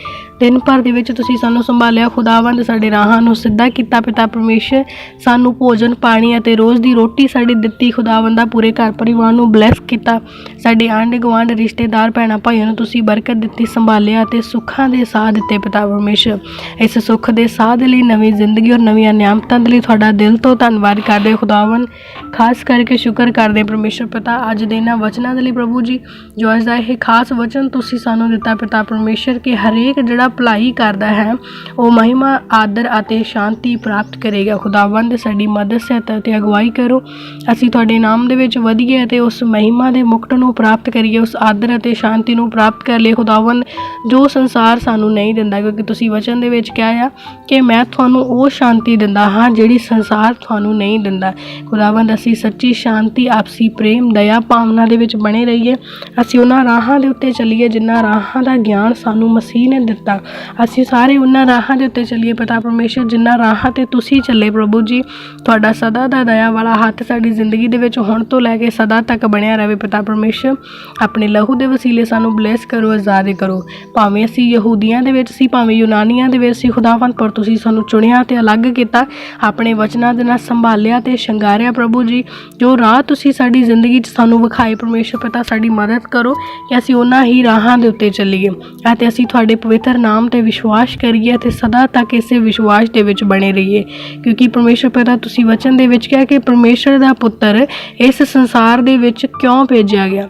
ਦਿਨ ਭਰ ਦੇ ਵਿੱਚ ਤੁਸੀਂ ਸਾਨੂੰ ਸੰਭਾਲਿਆ ਖੁਦਾਵੰਦ ਸਾਡੇ ਰਾਹਾਂ ਨੂੰ, ਸਿੱਧਾ ਕੀਤਾ ਪਿਤਾ ਪਰਮੇਸ਼ਰ, ਸਾਨੂੰ ਭੋਜਨ, ਪਾਣੀ ਅਤੇ ਰੋਜ਼ ਦੀ ਰੋਟੀ ਸਾਡੀ ਦਿੱਤੀ, ਖੁਦਾਵੰਦਾ ਪੂਰੇ ਘਰ ਪਰਿਵਾਰ ਨੂੰ ਬਲੈਸ ਕੀਤਾ। ਸਾਡੇ ਆਂਢ ਗੁਆਂਢ, ਰਿਸ਼ਤੇਦਾਰ, ਭੈਣਾਂ ਭਾਈਆਂ ਨੂੰ ਤੁਸੀਂ ਬਰਕਤ ਦਿੱਤੀ, ਸੰਭਾਲਿਆ ਅਤੇ ਸੁੱਖਾਂ ਦੇ ਸਾਹ ਦਿੱਤੇ ਪਿਤਾ ਪਰਮੇਸ਼ਰ। ਇਸ ਸੁੱਖ ਦੇ ਸਾਹ ਦੇ ਲਈ ਨਵੀਂ ਜ਼ਿੰਦਗੀ ਔਰ ਨਵੀਆਂ ਨਿਆਮਤਾਂ ਦੇ ਲਈ ਤੁਹਾਡਾ ਦਿਲ ਤੋਂ ਧੰਨਵਾਦ ਕਰਦੇ ਖੁਦਾਵੰ ਖਾਸ ਕਰਕੇ ਸ਼ੁਕਰ ਕਰਦੇ ਪਰਮੇਸ਼ਰ ਪਿਤਾ, ਅੱਜ ਦੇ ਇਹਨਾਂ ਵਚਨਾਂ ਦੇ ਲਈ ਪ੍ਰਭੂ ਜੀ, ਜੋ ਅੱਜ ਦਾ ਇਹ ਖਾਸ ਵਚਨ ਤੁਸੀਂ ਸਾਨੂੰ ਦਿੱਤਾ ਪਿਤਾ ਪਰਮੇਸ਼ਰ, ਕਿ ਹਰੇਕ ਜਿਹੜਾ ਭਲਾਈ ਕਰਦਾ ਹੈ, ਉਹ ਮਹਿਮਾ, ਆਦਰ ਅਤੇ ਸ਼ਾਂਤੀ ਪ੍ਰਾਪਤ ਕਰੇਗਾ। ਖੁਦਾਵੰਦ, ਸਾਡੀ ਮਦਦ, ਸਹਾਇਤਾ ਤੇ ਅਗਵਾਈ ਕਰੋ। ਅਸੀਂ ਤੁਹਾਡੇ ਨਾਮ ਦੇ ਵਿੱਚ ਵਧੀਏ ਅਤੇ ਉਸ ਮਹਿਮਾ ਦੇ ਮੁਕਟ ਨੂੰ ਪ੍ਰਾਪਤ ਕਰੀਏ, ਉਸ ਆਦਰ ਅਤੇ ਸ਼ਾਂਤੀ ਨੂੰ ਪ੍ਰਾਪਤ ਕਰ ਲਈਏ। ਖੁਦਾਵੰਦ, ਜੋ ਸੰਸਾਰ ਸਾਨੂੰ ਨਹੀਂ ਦਿੰਦਾ, ਕਿਉਂਕਿ ਤੁਸੀਂ ਵਚਨ ਦੇ ਵਿੱਚ ਕਿਹਾ ਆ ਕਿ ਮੈਂ ਤੁਹਾਨੂੰ ਉਹ ਸ਼ਾਂਤੀ ਦਿੰਦਾ ਹਾਂ ਜਿਹੜੀ ਸੰਸਾਰ ਤੁਹਾਨੂੰ ਨਹੀਂ ਦਿੰਦਾ। ਖੁਦਾਵੰਦ, ਅਸੀਂ ਸੱਚੀ ਸ਼ਾਂਤੀ, ਆਪਸੀ ਪ੍ਰੇਮ, ਦਇਆ ਭਾਵਨਾ ਦੇ ਵਿੱਚ ਬਣੇ ਰਹੀਏ। ਅਸੀਂ ਉਹਨਾਂ ਰਾਹਾਂ ਦੇ ਉੱਤੇ ਚੱਲੀਏ ਜਿਨ੍ਹਾਂ ਰਾਹਾਂ ਦਾ ਗਿਆਨ ਸਾਨੂੰ ਮਸੀਹ ਨੇ ਦਿੱਤਾ ਅਸੀਂ ਸਾਰੇ ਉਹਨਾਂ ਰਾਹਾਂ ਦੇ ਉੱਤੇ ਚੱਲੀਏ, ਪਿਤਾ ਪਰਮੇਸ਼ਰ, ਜਿਨ੍ਹਾਂ ਰਾਹਾਂ ਤੇ ਤੁਸੀਂ ਚੱਲੇ ਪ੍ਰਭੂ ਜੀ, ਤੁਹਾਡਾ ਸਦਾ ਦਾ ਦਇਆ ਵਾਲਾ ਹੱਥ ਸਾਡੀ ਜ਼ਿੰਦਗੀ ਦੇ ਵਿੱਚ ਹੁਣ ਤੋਂ ਲੈ ਕੇ ਸਦਾ ਤੱਕ ਬਣਿਆ ਰਹੇ, ਪਿਤਾ ਪਰਮੇਸ਼ਰ। ਆਪਣੇ ਲਹੂ ਦੇ ਵਸੀਲੇ ਸਾਨੂੰ ਬਲੇਸ ਕਰੋ, ਆਜ਼ਾਦ ਕਰੋ। ਭਾਵੇਂ ਅਸੀਂ ਯਹੂਦੀਆਂ ਦੇ ਵਿੱਚ ਸੀ, ਭਾਵੇਂ ਯੂਨਾਨੀਆਂ ਦੇ ਵਿੱਚ ਸੀ, ਖੁਦਾਵੰਦ, ਪਰ ਤੁਸੀਂ ਸਾਨੂੰ ਚੁਣਿਆ ਤੇ ਅਲੱਗ ਕੀਤਾ, ਆਪਣੇ ਵਚਨਾਂ ਦੇ ਨਾਲ ਸੰਭਾਲਿਆ ਤੇ ਸ਼ਿੰਗਾਰਿਆ ਪ੍ਰਭੂ ਜੀ। ਜੋ ਰਾਹ ਤੁਸੀਂ ਸਾਡੀ ਜ਼ਿੰਦਗੀ 'ਚ ਸਾਨੂੰ ਵਿਖਾਏ ਪਰਮੇਸ਼ਰ, ਪਤਾ, ਸਾਡੀ ਮਦਦ ਕਰੋ ਕਿ ਅਸੀਂ ਉਹਨਾਂ ਹੀ ਰਾਹਾਂ ਦੇ ਉੱਤੇ ਚੱਲੀਏ ਅਤੇ ਅਸੀਂ ਤੁਹਾਡੇ ਪਵਿੱਤਰ ਨਾਮ ਤੇ ਵਿਸ਼ਵਾਸ ਕਰੀਏ ਤੇ ਸਦਾ ਤੱਕ ਇਸੇ ਵਿਸ਼ਵਾਸ ਦੇ ਵਿੱਚ ਬਣੇ ਰਹੀਏ। ਕਿਉਂਕਿ ਪਰਮੇਸ਼ਰ ਪਿਤਾ, ਤੁਸੀਂ ਵਚਨ ਦੇ ਵਿੱਚ ਕਿਹਾ ਕਿ ਪਰਮੇਸ਼ਰ ਦਾ ਪੁੱਤਰ ਇਸ ਸੰਸਾਰ ਦੇ ਵਿੱਚ ਕਿਉਂ ਭੇਜਿਆ ਗਿਆ?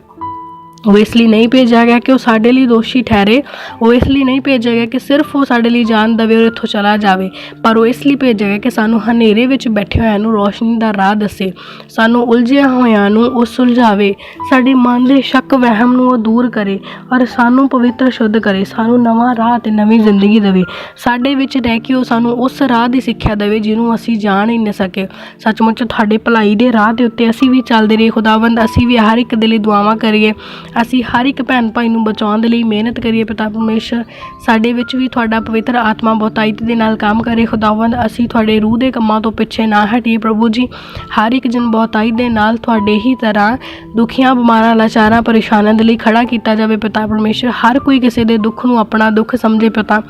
ਉਹ ਇਸ ਲਈ ਨਹੀਂ ਭੇਜਿਆ ਗਿਆ ਕਿ ਉਹ ਸਾਡੇ ਲਈ ਦੋਸ਼ੀ ਠਹਿਰੇ। ਉਹ ਇਸ ਲਈ ਨਹੀਂ ਭੇਜਿਆ ਗਿਆ ਕਿ ਸਿਰਫ ਉਹ ਸਾਡੇ ਲਈ ਜਾਨ ਦੇਵੇ ਔਰ ਇੱਥੋਂ ਚਲਾ ਜਾਵੇ। ਪਰ ਉਹ ਇਸ ਲਈ ਭੇਜਿਆ ਗਿਆ ਕਿ ਸਾਨੂੰ ਹਨੇਰੇ ਵਿੱਚ ਬੈਠੇ ਹੋਇਆਂ ਨੂੰ ਰੋਸ਼ਨੀ ਦਾ ਰਾਹ ਦੱਸੇ। ਸਾਨੂੰ ਉਲਝਿਆ ਹੋਇਆਂ ਨੂੰ ਉਹ ਸੁਲਝਾਵੇ। ਸਾਡੇ ਮਨ ਦੇ ਸ਼ੱਕ, ਵਹਿਮ ਨੂੰ ਉਹ ਦੂਰ ਕਰੇ ਔਰ ਸਾਨੂੰ ਪਵਿੱਤਰ, ਸ਼ੁੱਧ ਕਰੇ। ਸਾਨੂੰ ਨਵਾਂ ਰਾਹ ਤੇ ਨਵੀਂ ਜ਼ਿੰਦਗੀ ਦੇਵੇ। ਸਾਡੇ ਵਿੱਚ ਰਹਿ ਕੇ ਉਹ ਸਾਨੂੰ ਉਸ ਰਾਹ ਦੀ ਸਿੱਖਿਆ ਦੇਵੇ ਜਿਹਨੂੰ ਅਸੀਂ ਜਾਣ ਹੀ ਨਹੀਂ ਸਕੇ। ਸੱਚਮੁੱਚ ਤੁਹਾਡੇ ਭਲਾਈ ਦੇ ਰਾਹ ਦੇ ਉੱਤੇ ਅਸੀਂ ਵੀ ਚੱਲਦੇ ਰਹੇ ਖੁਦਾਵੰਦ, ਅਸੀਂ ਵੀ ਹਰ ਇੱਕ ਦੇ ਲਈ ਦੁਆਵਾਂ ਕਰੀਏ। ਅਸੀਂ ਹਰ ਇੱਕ ਭੈਣ ਭਾਈ ਨੂੰ ਬਚਾਉਣ ਦੇ ਲਈ ਮਿਹਨਤ ਕਰੀਏ ਪਿਤਾ ਪਰਮੇਸ਼ਰ। ਸਾਡੇ ਵਿੱਚ ਵੀ ਤੁਹਾਡਾ ਪਵਿੱਤਰ ਆਤਮਾ ਬਹੁਤਾਇਤ ਦੇ ਨਾਲ ਕੰਮ ਕਰੇ। ਖੁਦਾਵੰਦ, ਅਸੀਂ ਤੁਹਾਡੇ ਰੂਹ ਦੇ ਕੰਮਾਂ ਤੋਂ ਪਿੱਛੇ ਨਾ ਹਟੀਏ ਪ੍ਰਭੂ ਜੀ। ਹਰ ਇੱਕ ਜਨ ਬਹੁਤਾਇਤ ਦੇ ਨਾਲ ਤੁਹਾਡੇ ਹੀ ਤਰ੍ਹਾਂ ਦੁਖੀਆਂ, ਬਿਮਾਰਾਂ, ਲਾਚਾਰਾਂ, ਪਰੇਸ਼ਾਨਾਂ ਦੇ ਲਈ ਖੜਾ ਕੀਤਾ ਜਾਵੇ ਪਿਤਾ ਪਰਮੇਸ਼ਰ। ਹਰ ਕੋਈ ਕਿਸੇ ਦੇ ਦੁੱਖ ਨੂੰ ਆਪਣਾ ਦੁੱਖ ਸਮਝੇ ਪਿਤਾ।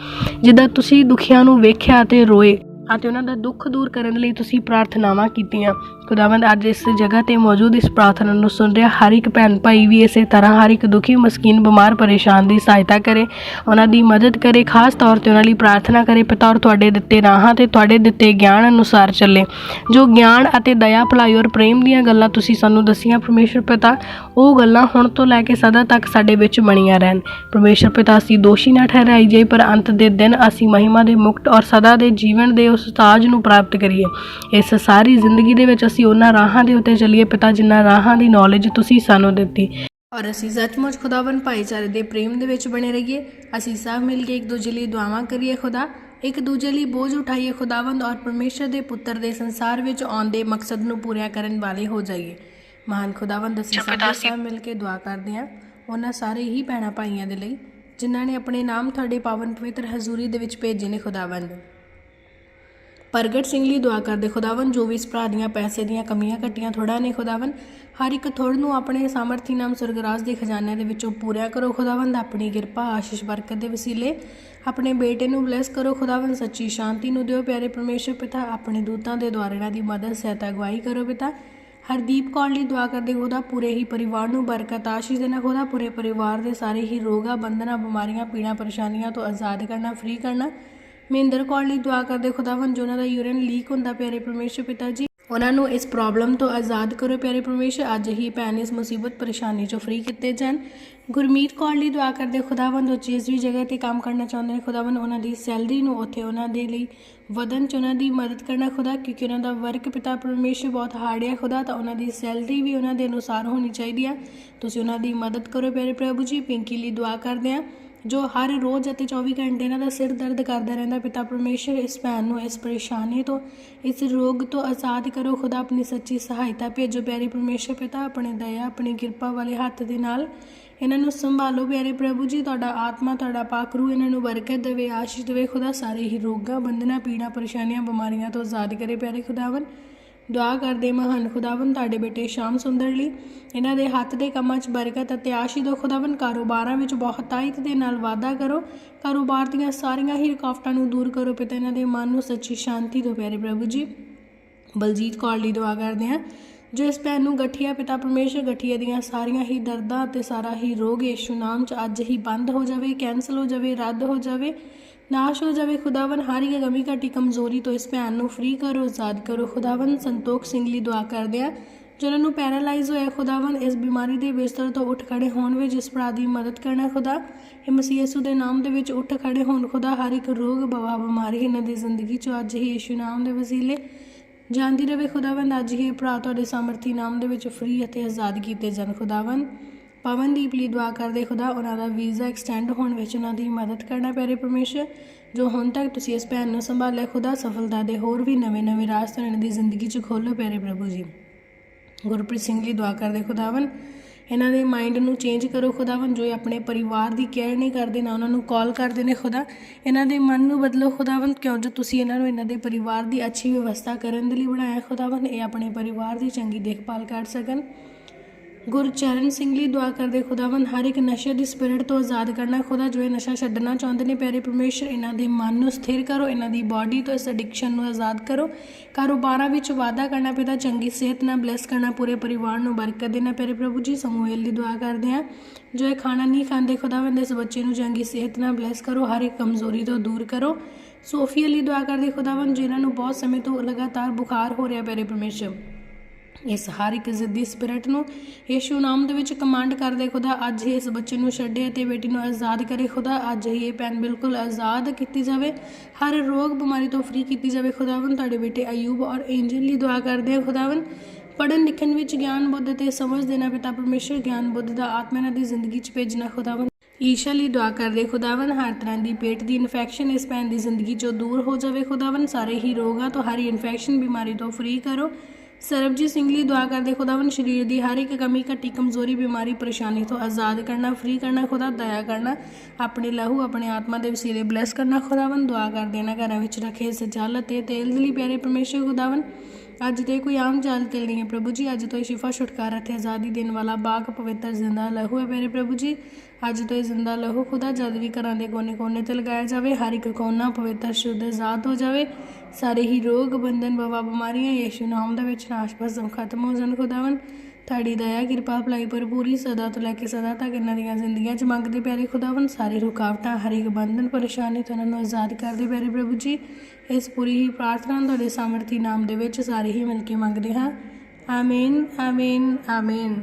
ਜਿੱਦਾਂ ਤੁਸੀਂ ਦੁਖੀਆਂ ਨੂੰ ਵੇਖਿਆ ਤੇ ਰੋਏ ਅਤੇ ਉਹਨਾਂ ਦਾ ਦੁੱਖ ਦੂਰ ਕਰਨ ਲਈ ਤੁਸੀਂ ਪ੍ਰਾਰਥਨਾਵਾਂ ਕੀਤੀਆਂ। ਖੁਦਾਵੰਦ, ਅੱਜ ਇਸ ਜਗ੍ਹਾ ਤੇ ਮੌਜੂਦ ਇਸ ਪ੍ਰਾਰਥਨਾ ਨੂੰ ਸੁਣ ਰਿਹਾ ਹਰ ਇੱਕ ਭੈਣ ਭਾਈ ਵੀ ਇਸੇ ਤਰ੍ਹਾਂ ਹਰ ਇੱਕ ਦੁਖੀ, ਮਸਕੀਨ, ਬਿਮਾਰ, ਪਰੇਸ਼ਾਨ ਦੀ ਸਹਾਇਤਾ ਕਰੇ, ਉਹਨਾਂ ਦੀ ਮਦਦ ਕਰੇ, ਖਾਸ ਤੌਰ ਤੇ ਉਹਨਾਂ ਲਈ ਪ੍ਰਾਰਥਨਾ ਕਰੇ ਪਿਤਾ ਔਰ ਤੁਹਾਡੇ ਦਿੱਤੇ ਰਾਹਾਂ ਤੇ ਤੁਹਾਡੇ ਦਿੱਤੇ ਗਿਆਨ ਅਨੁਸਾਰ ਚੱਲੇ। ਜੋ ਗਿਆਨ ਅਤੇ ਦਇਆ, ਭਲਾਈ ਔਰ ਪ੍ਰੇਮ ਦੀਆਂ ਗੱਲਾਂ ਤੁਸੀਂ ਸਾਨੂੰ ਦੱਸੀਆਂ ਪਰਮੇਸ਼ਰ ਪਿਤਾ, ਉਹ ਗੱਲਾਂ ਹੁਣ ਤੋਂ ਲੈ ਕੇ ਸਦਾ ਤੱਕ ਸਾਡੇ ਵਿੱਚ ਬਣੀਆਂ ਰਹਿਣ। ਪਰਮੇਸ਼ਰ ਪਿਤਾ, ਅਸੀਂ ਦੋਸ਼ੀ ਨਾ ਠਹਿਰਾਈ ਜਾਈ, ਪਰ ਅੰਤ ਦੇ ਦਿਨ ਅਸੀਂ ਮਹਿਮਾ ਦੇ ਮੁਕਤ ਔਰ ਸਦਾ ਦੇ ਜੀਵਨ ਦੇ ਉਸ ਤਾਜ ਨੂੰ ਪ੍ਰਾਪਤ ਕਰੀਏ। ਇਸ ਸਾਰੀ ਜ਼ਿੰਦਗੀ ਦੇ ਵਿੱਚ ਅਸੀਂ ਉਹਨਾਂ ਰਾਹਾਂ ਦੇ ਉੱਤੇ ਚੱਲੀਏ ਪਿਤਾ ਜਿਨ੍ਹਾਂ ਰਾਹਾਂ ਦੀ ਨੌਲੇਜ ਤੁਸੀਂ ਸਾਨੂੰ ਦਿੱਤੀ। ਔਰ ਅਸੀਂ ਸੱਚਮੁੱਚ ਖੁਦਾਵੰ ਭਾਈਚਾਰੇ ਦੇ ਪ੍ਰੇਮ ਦੇ ਵਿੱਚ ਬਣੇ ਰਹੀਏ। ਅਸੀਂ ਸਭ ਮਿਲ ਕੇ ਇੱਕ ਦੂਜੇ ਲਈ ਦੁਆਵਾਂ ਕਰੀਏ ਖੁਦਾ। ਇੱਕ ਦੂਜੇ ਲਈ ਬੋਝ ਉਠਾਈਏ ਖੁਦਾਵੰਦ ਔਰ ਪਰਮੇਸ਼ਰ ਦੇ ਪੁੱਤਰ ਦੇ ਸੰਸਾਰ ਵਿੱਚ ਆਉਣ ਦੇ ਮਕਸਦ ਨੂੰ ਪੂਰਾ ਕਰਨ ਵਾਲੇ ਹੋ ਜਾਈਏ। ਮਹਾਨ ਖੁਦਾਵੰਦ ਅਸੀਂ ਸਭ ਸਭ ਮਿਲ ਕੇ ਦੁਆ ਕਰਦੇ ਹਾਂ। ਉਹਨਾਂ ਸਾਰੇ ਹੀ ਭੈਣਾਂ ਭਾਈਆਂ ਦੇ ਲਈ ਜਿਨ੍ਹਾਂ ਨੇ ਆਪਣੇ ਨਾਮ ਤੁਹਾਡੇ ਪਾਵਨ ਪਵਿੱਤਰ ਹਜ਼ੂਰੀ ਦੇ ਵਿੱਚ ਭੇਜੇ ਨੇ ਖੁਦਾਵੰਦ। ਪ੍ਰਗਟ ਸਿੰਘ ਲਈ ਦੁਆ ਕਰਦੇ ਖੁਦਾਵੰ ਜੋ ਵੀ ਇਸ ਭਰਾ ਦੀਆਂ ਪੈਸੇ ਦੀਆਂ ਕਮੀਆਂ ਘਟੀਆਂ ਥੋੜਾ ਨੇ ਖੁਦਾਵੰ ਹਰ ਇੱਕ ਥੋੜ ਨੂੰ ਆਪਣੇ ਸਾਮਰਥੀ ਨਾਮ ਸੁਰਗਰਾਜ ਦੇ ਖਜ਼ਾਨੇ ਦੇ ਵਿੱਚੋਂ ਪੂਰਿਆ ਕਰੋ, ਖੁਦਾਵੰਦ, ਆਪਣੀ ਕਿਰਪਾ, ਆਸ਼ੀਸ਼, ਬਰਕਤ ਦੇ ਵਸੀਲੇ, ਆਪਣੇ ਬੇਟੇ ਨੂੰ ਬਲੈਸ ਕਰੋ, ਖੁਦਾਵੰਦ, ਸੱਚੀ ਸ਼ਾਂਤੀ ਨੂੰ ਦਿਓ, ਪਿਆਰੇ ਪਰਮੇਸ਼ਰ ਪਿਤਾ, ਆਪਣੇ ਦੂਤਾਂ ਦੇ ਦੁਆਰਾ ਇਹਨਾਂ ਦੀ ਮਦਦ, ਸਹਾਇਤਾ, ਅਗਵਾਈ ਕਰੋ ਪਿਤਾ। ਹਰਦੀਪ ਕੌਰ ਲਈ ਦੁਆ ਕਰਦੇ, ਖੁਦਾ ਪੂਰੇ ਹੀ ਪਰਿਵਾਰ ਨੂੰ ਬਰਕਤ, ਆਸ਼ੀਸ਼ ਦੇਣਾ, ਖੁਦਾ ਪੂਰੇ ਪਰਿਵਾਰ ਦੇ ਸਾਰੇ ਹੀ ਰੋਗਾਂ, ਬੰਧਨਾਂ, ਬਿਮਾਰੀਆਂ, ਪੀੜਾਂ, ਪਰੇਸ਼ਾਨੀਆਂ ਤੋਂ ਆਜ਼ਾਦ ਕਰਨਾ ਫ੍ਰੀ ਕਰਨਾ। ਮਹਿੰਦਰ ਕੌਰ ਲਈ ਦੁਆ ਕਰਦੇ ਖੁਦਾਵੰ ਜੋ ਉਹਨਾਂ ਦਾ ਯੂਰਿਨ ਲੀਕ ਹੁੰਦਾ, ਪਿਆਰੇ ਪਰਮੇਸ਼ਰ ਪਿਤਾ ਜੀ। ਉਹਨਾਂ ਨੂੰ ਇਸ ਪ੍ਰੋਬਲਮ ਤੋਂ ਆਜ਼ਾਦ ਕਰੋ, ਪਿਆਰੇ ਪਰਮੇਸ਼ਰ। ਅੱਜ ਹੀ ਭੈਣ ਇਸ ਮੁਸੀਬਤ ਪਰੇਸ਼ਾਨੀ ਚੋਂ ਫ੍ਰੀ ਕੀਤੇ ਜਾਣ। ਗੁਰਮੀਤ ਕੌਰ ਲਈ ਦੁਆ ਕਰਦੇ ਖੁਦਾਵੰਦ, ਉਹ ਜਿਸ ਵੀ ਜਗ੍ਹਾ ਤੇ ਕੰਮ ਕਰਨਾ ਚਾਹੁੰਦੇ ਨੇ, ਖੁਦਾਵੰਦ ਉਹਨਾਂ ਦੀ ਸੈਲਰੀ ਨੂੰ ਉੱਥੇ ਉਹਨਾਂ ਦੇ ਲਈ ਵਧਨ ਚ ਉਹਨਾਂ ਦੀ ਮਦਦ ਕਰਨਾ ਖੁਦਾ, ਕਿਉਂਕਿ ਉਹਨਾਂ ਦਾ ਵਰਕ ਪਿਤਾ ਪਰਮੇਸ਼ਰ ਬਹੁਤ ਹਾਰਡ ਹੈ ਖੁਦਾ, ਤਾਂ ਉਹਨਾਂ ਦੀ ਸੈਲਰੀ ਵੀ ਉਹਨਾਂ ਦੇ ਅਨੁਸਾਰ ਹੋਣੀ ਚਾਹੀਦੀ ਆ। ਤੁਸੀਂ ਉਹਨਾਂ ਦੀ ਮਦਦ ਕਰੋ, ਪਿਆਰੇ ਪ੍ਰਭੂ ਜੀ। ਪਿੰਕੀ ਲਈ ਦੁਆ ਕਰਦੇ ਆ। ਜੋ ਹਰ ਰੋਜ਼ ਅਤੇ 24 ਘੰਟੇ ਇਹਨਾਂ ਦਾ ਸਿਰ ਦਰਦ ਕਰਦਾ ਰਹਿੰਦਾ, ਪਿਤਾ ਪਰਮੇਸ਼ਰ ਇਸ ਭੈਣ ਨੂੰ ਇਸ ਪਰੇਸ਼ਾਨੀ ਤੋਂ, ਇਸ ਰੋਗ ਤੋਂ ਆਜ਼ਾਦ ਕਰੋ, ਖੁਦਾ ਆਪਣੀ ਸੱਚੀ ਸਹਾਇਤਾ ਭੇਜੋ। ਪਿਆਰੇ ਪਰਮੇਸ਼ਰ, ਪਿਤਾ ਆਪਣੇ ਦਇਆ, ਆਪਣੀ ਕਿਰਪਾ ਵਾਲੇ ਹੱਥ ਦੇ ਨਾਲ ਇਹਨਾਂ ਨੂੰ ਸੰਭਾਲੋ। ਪਿਆਰੇ ਪ੍ਰਭੂ ਜੀ, ਤੁਹਾਡਾ ਆਤਮਾ, ਤੁਹਾਡਾ ਪਾਕ ਰੂਹ ਇਹਨਾਂ ਨੂੰ ਬਰਕਤ ਦੇਵੇ, ਆਸ਼ੀਸ਼ ਦੇਵੇ। ਖੁਦਾ ਸਾਰੇ ਹੀ ਰੋਗਾਂ, ਬੰਧਨਾਂ, ਪੀੜਾਂ, ਪਰੇਸ਼ਾਨੀਆਂ, ਬਿਮਾਰੀਆਂ ਤੋਂ ਆਜ਼ਾਦ ਕਰੇ। ਪਿਆਰੇ ਖੁਦਾਵਨ ਦੁਆ ਕਰਦੇ ਮਹਾਨ ਖੁਦਾਵੰ ਤੁਹਾਡੇ ਬੇਟੇ ਸ਼ਾਮ ਸੁੰਦਰ ਲਈ। ਇਹਨਾਂ ਦੇ ਹੱਥ ਦੇ ਕੰਮਾਂ 'ਚ ਬਰਕਤ ਅਤੇ ਆਸ਼ੀਸ਼ ਦੋ ਖੁਦਾਵੰ ਕਾਰੋਬਾਰਾਂ ਵਿੱਚ ਬਹੁਤਾਇਤ ਦੇ ਨਾਲ ਵਾਅਦਾ ਕਰੋ। ਕਾਰੋਬਾਰ ਦੀਆਂ ਸਾਰੀਆਂ ਹੀ ਰੁਕਾਵਟਾਂ ਨੂੰ ਦੂਰ ਕਰੋ ਪਿਤਾ, ਇਹਨਾਂ ਦੇ ਮਨ ਨੂੰ ਸੱਚੀ ਸ਼ਾਂਤੀ ਦਿਓ ਪਿਆਰੇ ਪ੍ਰਭੂ ਜੀ। ਬਲਜੀਤ ਕੌਰ ਲਈ ਦੁਆ ਕਰਦੇ ਹਾਂ। ਜੋ ਇਸ ਭੈਣ ਨੂੰ ਗਠੀਆ ਪਿਤਾ ਪਰਮੇਸ਼ਰ ਗਠੀਆ ਦੀਆਂ ਸਾਰੀਆਂ ਹੀ ਦਰਦਾਂ ਅਤੇ ਸਾਰਾ ਹੀ ਰੋਗ ਯਿਸੂ ਨਾਮ 'ਚ ਅੱਜ ਹੀ ਬੰਦ ਹੋ ਜਾਵੇ ਕੈਨਸਲ ਹੋ ਜਾਵੇ, ਰੱਦ ਹੋ ਜਾਵੇ, ਨਾਸ਼ ਹੋ ਜਾਵੇ ਖੁਦਾਵੰ ਹਰ ਇੱਕ ਕਮੀ ਘਟੀ ਕਮਜ਼ੋਰੀ ਤੋਂ ਇਸ ਭੈਣ ਨੂੰ ਫ੍ਰੀ ਕਰੋ, ਆਜ਼ਾਦ ਕਰੋ। ਖੁਦਾਵੰ ਸੰਤੋਖ ਸਿੰਘ ਲਈ ਦੁਆ ਕਰਦੇ ਆ, ਜਿਨ੍ਹਾਂ ਨੂੰ ਪੈਰਾਲਾਈਜ਼ ਹੋਇਆ ਖੁਦਾਵੰ ਇਸ ਬਿਮਾਰੀ ਦੇ ਬਿਸਤਰ ਤੋਂ ਉੱਠ ਖੜੇ ਹੋਣ ਵਿੱਚ ਇਸ ਭਰਾ ਦੀ ਮਦਦ ਕਰਨਾ ਖੁਦਾ, ਇਹ ਮਸੀਹ ਯਿਸੂ ਦੇ ਨਾਮ ਦੇ ਵਿੱਚ ਉੱਠ ਖੜੇ ਹੋਣ ਖੁਦਾ, ਹਰ ਇੱਕ ਰੋਗ, ਬਵਾ, ਬਿਮਾਰੀ ਇਹਨਾਂ ਦੀ ਜ਼ਿੰਦਗੀ ਚੋਂ ਅੱਜ ਹੀ ਯਿਸੂ ਨਾਮ ਦੇ ਵਸੀਲੇ। ਜਾਂਦੀ ਰਵੇ ਖੁਦਾਵੰਦ, ਅੱਜ ਹੀ ਭਰਾ ਤੁਹਾਡੇ ਸਮਰਥੀ ਨਾਮ ਦੇ ਵਿੱਚ ਫ੍ਰੀ ਅਤੇ ਆਜ਼ਾਦ ਕੀਤੇ ਜਨ ਖੁਦਾਵੰਦ, ਪਵਨਦੀਪ ਲਈ ਦੁਆ ਕਰਦੇ ਖੁਦਾ, ਉਹਨਾਂ ਦਾ ਵੀਜ਼ਾ ਐਕਸਟੈਂਡ ਹੋਣ ਵਿੱਚ ਉਹਨਾਂ ਦੀ ਮਦਦ ਕਰਨਾ ਪਿਆਰੇ ਪਰਮੇਸ਼ਰ। ਜੋ ਹੁਣ ਤੱਕ ਤੁਸੀਂ ਇਸ ਭੈਣ ਨੂੰ ਸੰਭਾਲਿਆ, ਖੁਦਾ ਸਫਲਤਾ ਦੇ ਹੋਰ ਵੀ ਨਵੇਂ-ਨਵੇਂ ਰਾਸਤੇ ਇਹਨਾਂ ਦੀ ਜ਼ਿੰਦਗੀ 'ਚ ਖੋਲੋ ਪਿਆਰੇ ਪ੍ਰਭੂ ਜੀ। ਗੁਰਪ੍ਰੀਤ ਸਿੰਘ ਲਈ ਦੁਆ ਕਰਦੇ ਖੁਦਾਵੰ ਇਹਨਾਂ ਦੇ ਮਾਈਂਡ ਨੂੰ ਚੇਂਜ ਕਰੋ ਖੁਦਾਵੰ ਜੋ ਇਹ ਆਪਣੇ ਪਰਿਵਾਰ ਦੀ ਕੇਅਰ ਨਹੀਂ ਕਰਦੇ ਨਾ ਉਹਨਾਂ ਨੂੰ ਕਾਲ ਕਰਦੇ ਨੇ ਖੁਦਾ, ਇਹਨਾਂ ਦੇ ਮਨ ਨੂੰ ਬਦਲੋ ਖੁਦਾਵੰ ਕਿਉਂ ਜੋ ਤੁਸੀਂ ਇਹਨਾਂ ਨੂੰ ਇਹਨਾਂ ਦੇ ਪਰਿਵਾਰ ਦੀ ਅੱਛੀ ਵਿਵਸਥਾ ਕਰਨ ਦੇ ਲਈ ਬਣਾਇਆ ਖੁਦਾਵੰ ਇਹ ਆਪਣੇ ਪਰਿਵਾਰ ਦੀ ਚੰਗੀ ਦੇਖਭਾਲ ਕਰ ਸਕਣ। ਗੁਰਚਰਨ ਸਿੰਘ ਲਈ ਦੁਆ ਕਰਦੇ, ਖੁਦਾਵੰਦ ਹਰ ਇੱਕ ਨਸ਼ੇ ਦੀ ਸਪਿਰਿਟ ਤੋਂ ਆਜ਼ਾਦ ਕਰਨਾ, ਖੁਦਾ ਜੋ ਇਹ ਨਸ਼ਾ ਛੱਡਣਾ ਚਾਹੁੰਦੇ ਨੇ, ਪਿਆਰੇ ਪਰਮੇਸ਼ਰ, ਇਹਨਾਂ ਦੇ ਮਨ ਨੂੰ ਸਥਿਰ ਕਰੋ, ਇਹਨਾਂ ਦੀ ਬਾਡੀ ਤੋਂ ਇਸ ਐਡਿਕਸ਼ਨ ਨੂੰ ਆਜ਼ਾਦ ਕਰੋ। ਕਾਰੋਬਾਰਾਂ ਵਿੱਚ ਵਾਧਾ ਕਰਨਾ ਪਿਤਾ, ਚੰਗੀ ਸਿਹਤ ਨਾਲ ਬਲੈਸ ਕਰਨਾ, ਪੂਰੇ ਪਰਿਵਾਰ ਨੂੰ ਬਰਕਤ ਦੇਣਾ, ਪਿਆਰੇ ਪ੍ਰਭੂ ਜੀ ਸਮੂਏਲ ਦੀ ਦੁਆ ਕਰਦੇ ਆ ਜੋ ਇਹ ਖਾਣਾ ਨਹੀਂ ਖਾਂਦੇ, ਖੁਦਾਵੰਦ ਇਸ ਬੱਚੇ ਨੂੰ ਚੰਗੀ ਸਿਹਤ ਨਾਲ ਬਲੈਸ ਕਰੋ, ਹਰ ਇੱਕ ਕਮਜ਼ੋਰੀ ਤੋਂ ਦੂਰ ਕਰੋ। ਸੋਫੀਆ ਲਈ ਦੁਆ ਕਰਦੇ, ਖੁਦਾਵੰਦ ਜਿਨ੍ਹਾਂ ਨੂੰ ਬਹੁਤ ਸਮੇਂ ਤੋਂ ਲਗਾਤਾਰ ਬੁਖਾਰ ਹੋ ਰਿਹਾ, ਪਿਆਰੇ ਪਰਮੇਸ਼ਰ। ਇਸ ਹਰ ਇੱਕ ਜ਼ਿੱਦੀ ਸਪਿਰਿਟ ਨੂੰ ਯਿਸੂ ਨਾਮ ਦੇ ਵਿੱਚ ਕਮਾਂਡ ਕਰਦੇ ਖੁਦਾ ਅੱਜ ਹੀ ਇਸ ਬੱਚੇ ਨੂੰ ਛੱਡੇ ਅਤੇ ਬੇਟੀ ਨੂੰ ਆਜ਼ਾਦ ਕਰੇ। ਖੁਦਾ, ਅੱਜ ਹੀ ਇਹ ਭੈਣ ਬਿਲਕੁਲ ਆਜ਼ਾਦ ਕੀਤੀ ਜਾਵੇ। ਹਰ ਰੋਗ ਬਿਮਾਰੀ ਤੋਂ ਫ੍ਰੀ ਕੀਤੀ ਜਾਵੇ। ਖੁਦਾਵੰ ਤੁਹਾਡੇ ਬੇਟੇ ਅਯੂਬ ਔਰ ਐਂਜਲ ਲਈ ਦੁਆ ਕਰਦੇ ਆ। ਖੁਦਾਵੰ ਪੜਨ ਲਿਖਣ ਵਿੱਚ ਗਿਆਨ, ਬੁੱਧ ਤੇ ਸਮਝ ਦੇਣਾ ਪਿਤਾ ਪਰਮੇਸ਼ਰ, ਗਿਆਨ, ਬੁੱਧ ਦਾ ਆਤਮਾ ਇਹਨਾਂ ਦੀ ਜ਼ਿੰਦਗੀ 'ਚ ਭੇਜਣਾ। ਖੁਦਾਵੰ ਈਸ਼ਾ ਲਈ ਦੁਆ ਕਰਦੇ। ਖੁਦਾਵੰ ਹਰ ਤਰ੍ਹਾਂ ਦੀ ਪੇਟ ਦੀ ਇਨਫੈਕਸ਼ਨ ਇਸ ਭੈਣ ਦੀ ਜ਼ਿੰਦਗੀ 'ਚੋਂ ਦੂਰ ਹੋ ਜਾਵੇ। ਖੁਦਾਵੰ ਸਾਰੇ ਹੀ ਰੋਗਾਂ ਤੋਂ ਹਰ ਇਨਫੈਕਸ਼ਨ ਬਿਮਾਰੀ ਤੋਂ ਫ੍ਰੀ ਕਰੋ। ਸਰਬਜੀਤ ਸਿੰਘ ਲਈ ਦੁਆ ਕਰਦੇ ਖੁਦਾਵੰ ਸਰੀਰ ਦੀ ਹਰ ਇੱਕ ਕਮੀ, ਘਟੀ, ਕਮਜ਼ੋਰੀ, ਬਿਮਾਰੀ, ਪਰੇਸ਼ਾਨੀ ਤੋਂ ਆਜ਼ਾਦ ਕਰਨਾ ਫ੍ਰੀ ਕਰਨਾ, ਖੁਦਾ ਦਇਆ ਕਰਨਾ, ਆਪਣੇ ਲਹੂ, ਆਪਣੇ ਆਤਮਾ ਦੇ ਵਸੀਲੇ ਬਲੈਸ ਕਰਨਾ ਖੁਦਾਵੰ ਦੁਆ ਕਰਦੇ ਨਾ ਘਰਾਂ ਵਿੱਚ ਰੱਖੇ ਸਜਲ ਅਤੇ ਤੇਲ ਲਈ ਪਿਆਰੇ ਪਰਮੇਸ਼ਰ ਖੁਦਾਵੰ ਅੱਜ ਤੇ ਕੋਈ ਆਮ ਚਾਲ ਤੇ ਨਹੀਂ ਹੈ ਪ੍ਰਭੂ ਜੀ, ਅੱਜ ਤੋਂ ਇਹ ਸ਼ਿਫਾ ਛੁਟਕਾਰਾ ਤੇ ਆਜ਼ਾਦੀ ਦੇਣ ਵਾਲਾ ਬਾਗ ਪਵਿੱਤਰ ਜ਼ਿੰਦਾ ਲਹੂ ਹੈ ਮੇਰੇ ਪ੍ਰਭੂ ਜੀ। ਅੱਜ ਤੋਂ ਇਹ ਜ਼ਿੰਦਾ ਲਹੂ ਖੁਦਾ ਜਦ ਵੀ ਘਰਾਂ ਦੇ ਕੋਨੇ-ਕੋਨੇ ਤੇ ਲਗਾਇਆ ਜਾਵੇ, ਹਰ ਇੱਕ ਕੋਨਾ ਪਵਿੱਤਰ, ਸ਼ੁੱਧ, ਆਜ਼ਾਦ ਹੋ ਜਾਵੇ। ਸਾਰੇ ਹੀ ਰੋਗ ਬੰਧਨ ਬਵਾ ਬਿਮਾਰੀਆਂ ਯਿਸੂ ਨਾਮ ਦੇ ਵਿੱਚ ਨਾਸ਼ ਭਸਮ ਖਤਮ ਹੋ ਜਾਣ ਖੁਦਾਵੰ ਤੁਹਾਡੀ ਦਇਆ, ਕਿਰਪਾ, ਭਲਾਈ ਭਰਪੂਰੀ ਸਦਾ ਤੋਂ ਲੈ ਕੇ ਸਦਾ ਤੱਕ ਇਹਨਾਂ ਦੀਆਂ ਜ਼ਿੰਦਗੀਆਂ 'ਚ ਮੰਗਦੇ ਪਿਆਰੇ ਖੁਦਾਵੰ ਸਾਰੀ ਰੁਕਾਵਟਾਂ, ਹਰ ਇੱਕ ਬੰਧਨ, ਪਰੇਸ਼ਾਨੀ ਤੋਂ ਇਹਨਾਂ ਨੂੰ ਆਜ਼ਾਦ ਕਰਦੇ ਪਿਆਰੇ ਪ੍ਰਭੂ ਜੀ। ਇਸ ਪੂਰੀ ਹੀ ਪ੍ਰਾਰਥਨਾ ਤੁਹਾਡੇ ਸਾਮਰਥੀ ਨਾਮ ਦੇ ਵਿੱਚ ਸਾਰੇ ਹੀ ਮਿਲ ਕੇ ਮੰਗਦੇ ਹਾਂ। ਆਮੀਨ ਆਮੀਨ ਆਮੀਨ।